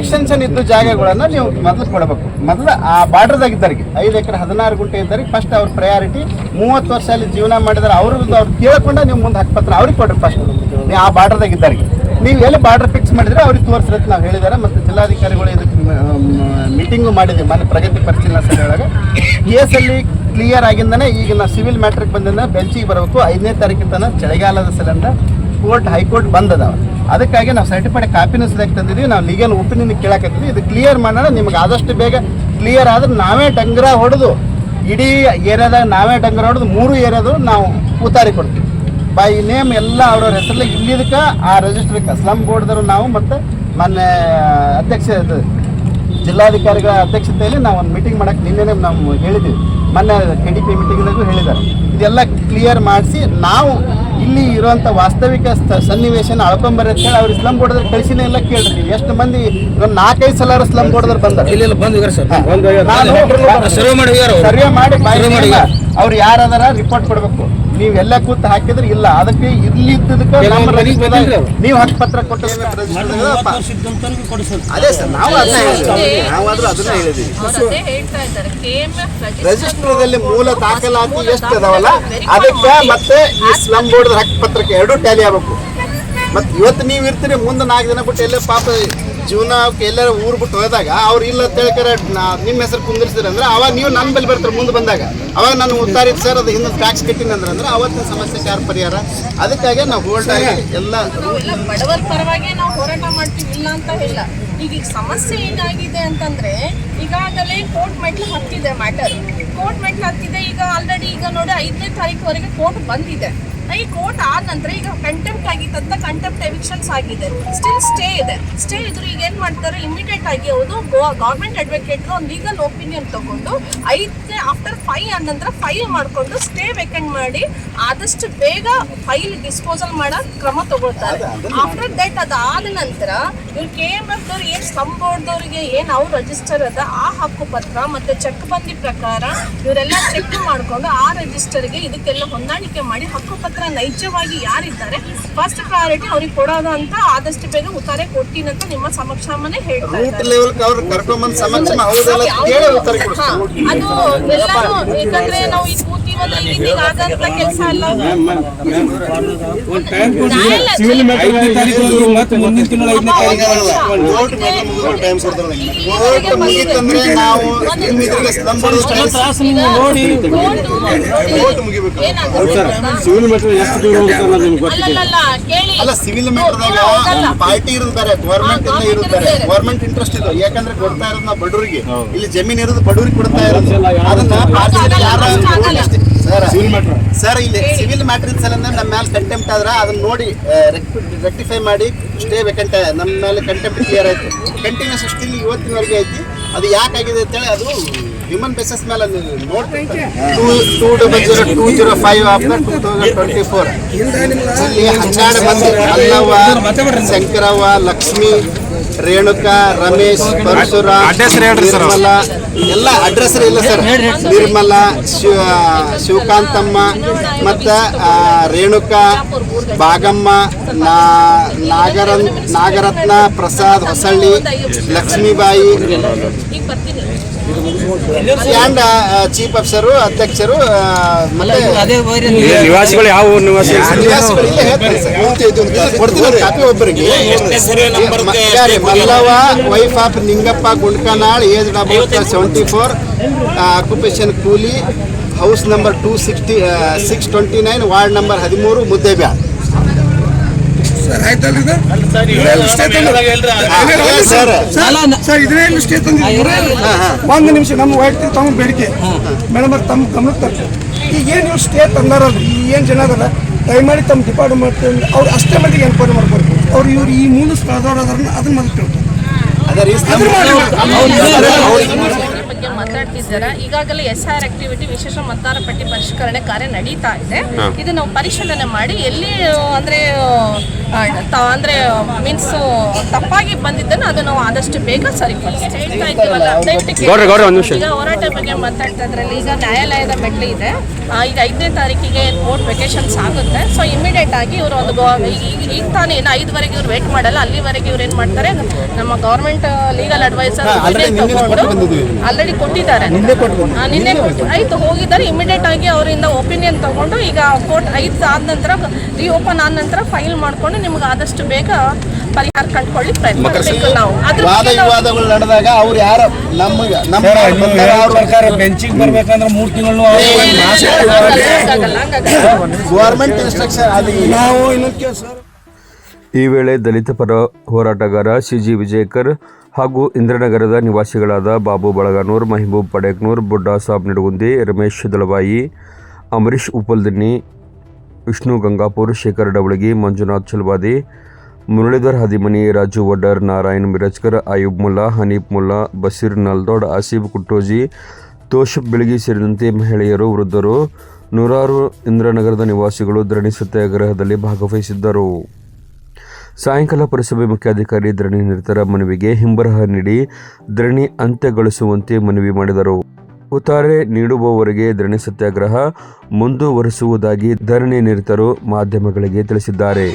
ಎಕ್ಸ್ಟೆನ್ಷನ್ ಇದ್ದ ಜಾಗಗಳನ್ನು ನೀವು ಮೊದಲು ಕೊಡಬೇಕು. ಮೊದಲು ಆ ಬಾರ್ಡರ್ದಾಗ ಇದ್ದರಿಗೆ ಐದು ಎಕರೆ, ಹದಿನಾರು ಗುಂಟೆ ಇದ್ದರಿಗೆ ಫಸ್ಟ್ ಅವ್ರ ಪ್ರಯಾರಿಟಿ ಮೂವತ್ತು ವರ್ಷ ಅಲ್ಲಿ ಜೀವನ ಮಾಡಿದ್ರೆ ಅವ್ರದ್ದು ಅವ್ರು ಕೇಳಕೊಂಡ ನೀವು ಮುಂದೆ ಹಕ್ಕುಪತ್ರ ಅವ್ರಿಗೆ ಕೊಡ್ರಿ ಫಸ್ಟ್ ನೀವು ಆ ಬಾರ್ಡರ್ದಾಗ ಇದ್ದರಿಗೆ ನೀವು ಎಲ್ಲಿ ಬಾರ್ಡರ್ ಫಿಕ್ಸ್ ಮಾಡಿದ್ರೆ ಅವ್ರಿಗೆ ತೋರಿಸ್ರತ್ ನಾವು ಹೇಳಿದ್ದಾರೆ ಮತ್ತು ಜಿಲ್ಲಾಧಿಕಾರಿಗಳು ಇದಕ್ಕೆ ಮೀಟಿಂಗು ಮಾಡಿದ್ವಿ. ಮೊನ್ನೆ ಪ್ರಗತಿ ಪರಿಶೀಲನಾ ಎಸ್ ಎಲ್ಲಿ ಕ್ಲಿಯರ್ ಆಗಿಂದನೇ ಈಗ ನಾವು ಸಿವಿಲ್ ಮ್ಯಾಟ್ರಿಕ್ ಬಂದಿಂದ ಬೆಂಚಿಗೆ ಬರಬೇಕು ಐದನೇ ತಾರೀಕಿನ ಚಳಿಗಾಲದ ಸಲಿಂದ ಕೋರ್ಟ್ ಹೈಕೋರ್ಟ್ ಬಂದದವ. ಅದಕ್ಕಾಗಿ ನಾವು ಸರ್ಟಿಫೈಡ್ ಕಾಪಿನ ಸಲಕ್ಕೆ ತಂದಿದ್ದೀವಿ ನಾವು ಲೀಗಲ್ ಒಪಿನಿಯನ್ ಕೇಳಕತ್ತೀವಿ ಇದು ಕ್ಲಿಯರ್ ಮಾಡೋಣ. ನಿಮ್ಗೆ ಆದಷ್ಟು ಬೇಗ ಕ್ಲಿಯರ್ ಆದ್ರೆ ನಾವೇ ಡಂಗ್ರ ಹೊಡೆದು, ಇಡೀ ಏರಿಯಾದಾಗ ನಾವೇ ಡಂಗ್ರ ಹೊಡೆದು ಮೂರು ಏರಿಯಾದು ನಾವು ಉತ್ತಾರಿ ಕೊಡ್ತೀವಿ. ಬೈ ನೇಮ್ ಎಲ್ಲ ಅವ್ರವ್ರ ಹೆಸರಲ್ಲಿ ಇಲ್ಲಿದಕ್ಕೆ, ಆ ರಿಜಿಸ್ಟ್ರಕ್ಕೆ ಸ್ಲಮ್ ಬೋರ್ಡ್ದವ್ರು ನಾವು ಮತ್ತು ಮೊನ್ನೆ ಅಧ್ಯಕ್ಷ ಜಿಲ್ಲಾಧಿಕಾರಿಗಳ ಅಧ್ಯಕ್ಷತೆಯಲ್ಲಿ ನಾವು ಒಂದು ಮೀಟಿಂಗ್ ಮಾಡಕ್ಕೆ ನಿನ್ನೆನೇ ನಾವು ಹೇಳಿದ್ವಿ. ಮೊನ್ನೆ ಕೆ ಡಿ ಪಿ ಮೀಟಿಂಗ್ನಾಗೂ ಹೇಳಿದ್ದಾರೆ. ಇದೆಲ್ಲ ಕ್ಲಿಯರ್ ಮಾಡಿಸಿ ನಾವು ಇಲ್ಲಿ ಇರುವಂಥ ವಾಸ್ತವಿಕ ಸ್ಥ- ಸನ್ನಿವೇಶನ ಅಳ್ಕೊಂಬರ್ರಿ ಅಂತ ಹೇಳಿ ಅವ್ರು ಸ್ಲಮ್ ಬೋರ್ಡ್ರ್ ಕಳಿಸಿನೇ ಎಲ್ಲ ಕೇಳ್ರಿ. ಎಷ್ಟು ಮಂದಿ ಒಂದು ನಾಲ್ಕೈದು ಸಲ ಸ್ಲಮ್ ಬೋರ್ಡ್ದಲ್ಲಿ ಬಂದ ಇಲ್ಲ ಬಂದು ಹೋಗ್ಯಾರ ಸರ್. ಸರ್ವೆ ಮಾಡಿ ಅವ್ರು ಯಾರದಾರ ರಿಪೋರ್ಟ್ ಕೊಡ್ಬೇಕು. ನೀವು ಎಲ್ಲ ಕೂತ್ ಹಾಕಿದ್ರೆ ಇಲ್ಲ. ಅದಕ್ಕೆ ಇಲ್ಲಿ ನೀವು ನಮ್ಮ ಪತ್ರ ನೀವು ಹಕ್ಕುಪತ್ರ ಕೊಟ್ಟು ಅದೇ ಸರ್ ನಾವು ಅದನ್ನ ಹೇಳಿದ್ವಿ. ನಾವಾದ್ರೂ ಅದನ್ನ ಹೇಳಿದ್ವಿ. ಹೇಳ್ತಾ ಇದ್ದಾರೆ. ಕೆಎಂಎಫ್ ರಿಜಿಸ್ಟರ್ದಲ್ಲಿ ಮೂಲ ದಾಖಲಾತಿ ಎಷ್ಟು ಅದಾವಲ್ಲ? ಅದಕ್ಕೆ ಮತ್ತೆ ಈ ಸ್ಲಂ ಬೋರ್ಡ್ ಹಕ್ಕುಪತ್ರಕ್ಕೆ ಎರಡು ಟ್ಯಾಲಿ ಆಗ್ಬೇಕು. ಮತ್ತೆ ಇವತ್ತು ನೀವು ಇರ್ತೀರಿ ಮುಂದೆ ನಾಲ್ಕು ದಿನ ಬಿಟ್ಟು ಎಲ್ಲೇ ಪಾಪ ಜೀವನ ಎಲ್ಲರ ಊರು ಬಿಟ್ಟು ಹೋದಾಗ ಅವ್ರು ಇಲ್ಲ ಅಂತ ಹೇಳ್ಕರೆ ನಿಮ್ಮ ಹೆಸರು ಕುಂದಿರ್ಸಿದ್ರೆ ಅಂದ್ರೆ ಅವಾಗ ನೀವು ನಮ್ಮ ಬಳಿ ಬರ್ತಾರೆ ಮುಂದೆ ಬಂದಾಗ. ಅವಾಗ ನಾನು ಉತ್ತಾರ ಸರ್ ಅದು ಹಿಂದೆ ಟ್ಯಾಕ್ಸ್ ಕಟ್ಟಿನ ಅಂದ್ರೆ ಅಂದ್ರೆ ಅವತ್ತಿನ ಸಮಸ್ಯೆ ಯಾರು ಪರಿಹಾರ? ಅದಕ್ಕಾಗಿ ನಾವು ಹೋಲ್ಡ್ ಆಗಿ ಎಲ್ಲ ಬಡವರ ಪರವಾಗಿ ನಾವು ಹೋರಾಟ ಮಾಡ್ತೀವಿ ಇಲ್ಲ ಅಂತ ಇಲ್ಲ. ಈಗ ಸಮಸ್ಯೆ ಏನಾಗಿದೆ ಅಂತಂದ್ರೆ ಈಗಾಗಲೇ ಕೋರ್ಟ್ ಮೆಟ್ಲು ಹತ್ತಿದೆ ಮ್ಯಾಟರ್ ಕೋರ್ಟ್ ಮೆಟ್ಲು ಹತ್ತಿದೆ. ಈಗ ಆಲ್ರೆಡಿ ಈಗ ನೋಡಿ ಐದನೇ ತಾರೀಕುವರೆಗೆ ಕೋರ್ಟ್ ಬಂದಿದೆ. ಈ ಕೋರ್ಟ್ ಆದ ನಂತರ ಈಗ ಕಂಟೆಂಪ್ಟ್ ಆಗಿತ್ತಂತ ಕಂಟೆಂಪ್ಟ್ ಎವಿಕ್ಷನ್ಸ್ ಆಗಿದೆ. ಸ್ಟಿಲ್ ಸ್ಟೇ ಇದೆ. ಸ್ಟೇ ಇದ್ರು ಈಗ ಏನ್ ಮಾಡ್ತಾರೆ? ಇಮಿಡಿಯೇಟ್ ಆಗಿ ಅವರು ಗೌರ್ಮೆಂಟ್ ಅಡ್ವೊಕೇಟ್ ಒಂದು ಲೀಗಲ್ ಒಪಿನಿಯನ್ ತಗೊಂಡು ಐದನೇ ಆಫ್ಟರ್ ಫೈವ್ ಆದ ನಂತರ ಫೈಲ್ ಮಾಡ್ಕೊಂಡು ಸ್ಟೇ ವೇಕೆಂಟ್ ಮಾಡಿ ಆದಷ್ಟು ಬೇಗ ಫೈಲ್ ಡಿಸ್ಪೋಸಲ್ ಮಾಡೋ ಕ್ರಮ ತಗೊಳ್ತಾರೆ. ಆಫ್ಟರ್ ದಟ್ ಅದಾದ ನಂತರ ಇವ್ರು ಕೆ ಎಂ ಎಫ್ ದವ್ರು ಏನ್ ಸ್ಲಮ್ ಬೋರ್ಡ್ದವ್ರಿಗೆ ಏನ್ ಅವ್ರು ರಿಜಿಸ್ಟರ್ ಅದ ಆ ಹಕ್ಕು ಪತ್ರ ಮತ್ತೆ ಚೆಕ್ ಬಂದಿ ಪ್ರಕಾರ ಇವರೆಲ್ಲ ಚೆಕ್ ಮಾಡಿಕೊಂಡು ಆ ರಿಜಿಸ್ಟರ್ಗೆ ಇದಕ್ಕೆಲ್ಲ ಹೊಂದಾಣಿಕೆ ಮಾಡಿ ಹಕ್ಕುಪತ್ರ ನೈಜವಾಗಿ ಯಾರಿದ್ದಾರೆ? ಫಸ್ಟ್ ಪ್ರಯಾರಿಟಿ ಅವ್ರಿಗೆ ಕೊಡೋದು ಅಂತ ಆದಷ್ಟು ಬೇಗ ಉತ್ತರ ಕೊಡ್ತೀನಿ ಅಂತ ನಿಮ್ಮ ಸಮಕ್ಷಮನೆ ಹೇಳ್ತಾ ರೂಟ್ ಇದ್ದಾರೆ ಲೆವೆಲ್ ಅವ್ರು ಕರ್ಕೊಂಬಂದ್ ಸಮಕ್ಷಮ ಹೌದಲ್ಲ ಅಂತ ಕೇಳಿ ಉತ್ತರ ಹಾ, ಅದು ಎಲ್ಲರೂ ಯಾಕಂದ್ರೆ ನಾವು ಈ ಕೂತೀವಲ್ಲ ಸಿವಿಲ್ ಮೆಟ್ರೋ ಎಷ್ಟು ದೂರ ಅನ್ನೋದು ನಿಮ್ಗೆ ಗೊತ್ತಿದೆ. ಕೇಳಿ. ಅಲ್ಲ ಸಿವಿಲ್ ಮೆಟ್ರದಾಗ ಪಾರ್ಟಿ ಇರೋದು ಬೇರೆ ಗೌರ್ಮೆಂಟ್ ಇಂದ ಇರುತ್ತಾರೆ. ಗೌರ್ಮೆಂಟ್ ಇಂಟ್ರೆಸ್ಟ್ ಇದು ಯಾಕಂದ್ರೆ ಕೊಡ್ತಾ ಇರೋದು ನಾವು ಬಡವರಿಗೆ. ಇಲ್ಲಿ ಜಮೀನ್ ಇರೋದು ಬಡವರಿಗೆ ಕೊಡ್ತಾ ಇರೋದು. ಅದನ್ನ ಪಾರ್ಟಿ ಸರ್ ಸರ್ ಇಲ್ಲಿ ಸಿವಿಲ್ ಮ್ಯಾಟ್ರಿಕ್ಸ್ ಸಲಂದ್ರೆ ನಮ್ಮ ಮೇಲೆ ಕಂಟೆಂಪ್ಟ್ ಆದ್ರೆ ಅದನ್ನ ನೋಡಿ ರೆಕ್ಟಿಫೈ ಮಾಡಿ ಸ್ಟೇ ವೇಕೆಂಟ್ ನಮ್ಮ ಮೇಲೆ ಕಂಟೆಂಪ್ಟ್ ಕ್ಲಿಯರ್ ಆಯ್ತು. ಕಂಟಿನ್ಯೂಸ್ ಸ್ಟಿಲ್ ಇವತ್ತಿನವರೆಗೆ ಐತಿ. ಅದು ಯಾಕಾಗಿದೆ ಅಂತೇಳಿ ಅದು ಹ್ಯೂಮನ್ ಬೇಸಸ್ ಮೇಲೆ ನೋಡ್ಬೇಕು. Two two double zero two zero five after two thousand twenty four ಇಲ್ಲಿ ಹನ್ನೆರಡು ಮಂದಿ ಅಲ್ಲವ್ವ ಶಂಕರವ್ವ ಲಕ್ಷ್ಮಿ ರೇಣುಕಾ ರಮೇಶ್ ಪರಶುರಾಮ್ ನಿರ್ಮಲ. ಎಲ್ಲ ಅಡ್ರೆಸ್ ಇಲ್ಲ ಸರ್. ನಿರ್ಮಲಾ ಶಿವ ಶಿವಕಾಂತಮ್ಮ ಮತ್ತ ರೇಣುಕಾ ಭಾಗಮ್ಮ ನಾ ನಾಗರನ್ Nagaratna Prasad Hosalli Lakshmibai. And chief officer ಅಧ್ಯಕ್ಷರು ಮತ್ತೆ ನಿವಾಸಿಗಳು ಯಾವ ನಿವಾಸಿ? ಕಾಪಿ ಒಬ್ಬರಿಗೆ. ಯಾರೇ Mallava wife of Ningappa Gundkanal age about seventy four occupation ಕೂಲಿ house number two sixty six twenty nine ward number ಹದಿಮೂರು ಮುದ್ದೇಬ್ಯಾ ಸರ್ ಆಯ್ತಲ್ರಿ ಇದು? ಸರ್ ಸರ್ ಇದ್ರೆ ಇಲ್ಲಿ ಸ್ಟೇ ತಂದಿದ್ದೀವಿ ಒಂದು ನಿಮಿಷ ನಮ್ಮ ವೈಯಕ್ತಿಕ ತಮ್ಮ ಬೇಡಿಕೆ. ಮೇಡಮ್ ಅವ್ರು ತಮ್ಮ ಗಮನಕ್ಕೆ ತರ್ತಾರೆ ಈಗ ಏನು ನೀವು ಸ್ಟೇ ತಂದಾರಲ್ರಿ? ಈ ಏನು ಜನ ಅದಲ್ಲ? ದಯಮಾಡಿ ತಮ್ಮ ಡಿಪಾರ್ಟ್ಮೆಂಟ್ ಅವ್ರು ಅಷ್ಟೇ ಮಟ್ಟಿಗೆ ಎನ್ಕ್ವೈರಿ ಮಾಡ್ಬೇಕು ಅವ್ರು ಇವ್ರು ಈ ಮೂಲ ಸ್ಥಳದವ್ರು ಅದನ್ನ ಅದನ್ನ ಮೊದಲು ತಿಳ್ತಾರೆ ಬಗ್ಗೆ ಮಾತಾಡ್ತಿದ್ದೀರಾ? ಈಗಾಗಲೇ ಎಸ್ ಆರ್ ಆಕ್ಟಿವಿಟಿ ವಿಶೇಷ ಮತದಾರ ಪಟ್ಟಿ ಪರಿಷ್ಕರಣೆ ಕಾರ್ಯ ನಡೀತಾ ಇದೆ. ಇದು ನಾವು ಪರಿಶೀಲನೆ ಮಾಡಿ ಎಲ್ಲಿ ಅಂದ್ರೆ ಅಂದ್ರೆ ಮೀನ್ಸ್ ತಪ್ಪಾಗಿ ಬಂದಿದ್ದನ್ನು ಅದು ನಾವು ಆದಷ್ಟು ಬೇಗ ಸರಿಪಡಿಸ್ತೀವಿ. ಈಗ ಹೋರಾಟ ಬಗ್ಗೆ ಮಾತಾಡ್ತಾ ಇದ್ರಲ್ಲಿ ಈಗ ನ್ಯಾಯಾಲಯದ ಮೆಟ್ಲಿ ಇದೆ. ಈಗ ಐದನೇ ತಾರೀಕಿಗೆ ಕೋರ್ಟ್ ವೆಕೇಶನ್ಸ್ ಆಗುತ್ತೆ. ಸೊ ಇಮಿಡಿಯೇಟ್ ಆಗಿ ಇವರು ಒಂದು ಈಗ ಈಗ ತಾನೇ ಇನ್ನು ಐದುವರೆಗೆ ಇವ್ರು ವೇಟ್ ಮಾಡಲ್ಲ. ಅಲ್ಲಿವರೆಗೆ ಇವ್ರು ಏನು ಮಾಡ್ತಾರೆ? ನಮ್ಮ ಗೌರ್ಮೆಂಟ್ ಲೀಗಲ್ ಅಡ್ವೈಸರ್ ತಗೊಂಡು ಆಲ್ರೆಡಿ ಕೊಟ್ಟಿದ್ದಾರೆ. ನಿನ್ನೆ ಕೊಟ್ಟು ಆಯ್ತು ಹೋಗಿದ್ದಾರೆ. ಇಮಿಡಿಯೇಟ್ ಆಗಿ ಅವರಿಂದ ಒಪಿನಿಯನ್ ತಗೊಂಡು ಈಗ ಕೋರ್ಟ್ ಐದು ಆದ ನಂತರ ರಿಓಪನ್ ಆದ ನಂತರ ಫೈಲ್ ಮಾಡ್ಕೊಂಡು ನಿಮ್ಗೆ ಆದಷ್ಟು ಬೇಗ ಪರಿಹಾರ ಕಂಡುಕೊಳ್ಳಿ ಪ್ರಯತ್ನ ನಾವು. ಅದ್ರ ವಾದ ಬಗ್ಗೆ ನಾವು- ವಿವಾದಗಳು ನಡೆದಾಗ ಅವ್ರು ಯಾರು? ನಮಗೆ ನಮ್ಮ ಸರ್, ನೀವು ಬಂದಾಗ ಹೇಳೋ ಅವ್ರು ಪ್ರಕಾರ ಬೆಂಚಿಗೆ ಬರ್ಬೇಕಂದ್ರೆ ಮೂರು ತಿಂಗಳು ಹಂಗಾಗಲ್ಲ, ಹಂಗಾಗಲ್ಲ. ಗೌರ್ಮೆಂಟ್ ಇನ್ಸ್ಟ್ರಕ್ಷನ್ ಅದು ನಾವು ಇನ್ನೊಂದು ಕೇಸ್ ಸರ್. ಈ ವೇಳೆ ದಲಿತ ಪರ ಹೋರಾಟಗಾರ ಸಿಜಿ ವಿಜಯಕರ್ ಹಾಗೂ ಇಂದ್ರನಗರದ ನಿವಾಸಿಗಳಾದ ಬಾಬು ಬಳಗಾನೂರ್, ಮೆಹಬೂಬ್ ಪಡೇಕ್ನೂರ್, ಬುಡ್ಡಾ ಸಾಬ್ ನಿಡಗುಂದಿ, ರಮೇಶ್ ದಳವಾಯಿ, ಅಂಬರೀಷ್ ಉಪಲ್ದಿನ್ನಿ ವಿಷ್ಣು ಗಂಗಾಪುರ್, ಶೇಖರ್ ಡವಳಗಿ, ಮಂಜುನಾಥ್ ಚಲ್ವಾದಿ, ಮುರಳೀಧರ್ ಹದಿಮನಿ, ರಾಜು ವಡ್ಡರ್, ನಾರಾಯಣ್ ಮಿರಜ್ಕರ್ ಆಯುಬ್ ಮುಲ್ಲಾ, ಹನೀಫ್ ಮುಲ್ಲಾ, ಬಸೀರ್ ನಲ್ದೋಡ್, ಆಸೀಬ್ ಕುಟ್ಟೋಜಿ, ತೋಷ್ ಬೆಳಗಿ ಸೇರಿದಂತೆ ಮಹಿಳೆಯರು, ವೃದ್ಧರು, ನೂರಾರು ಇಂದ್ರನಗರದ ನಿವಾಸಿಗಳು ಧರಣಿ ಸತ್ಯಾಗ್ರಹದಲ್ಲಿ ಭಾಗವಹಿಸಿದ್ದರು. ಸಾಯಂಕಾಲ ಪುರಸಭೆ ಮುಖ್ಯಾಧಿಕಾರಿ ಧರಣಿ ನಿರತರ ಮನವಿಗೆ ಹಿಂಬರಹ ನೀಡಿ ಧರಣಿ ಅಂತ್ಯಗೊಳಿಸುವಂತೆ ಮನವಿ ಮಾಡಿದರು. ಉತ್ತಾರೆ ನೀಡುವವರೆಗೆ ಧರಣಿ ಸತ್ಯಾಗ್ರಹ ಮುಂದುವರಿಸುವುದಾಗಿ ಧರಣಿ ನಿರತರು ಮಾಧ್ಯಮಗಳಿಗೆ ತಿಳಿಸಿದ್ದಾರೆ.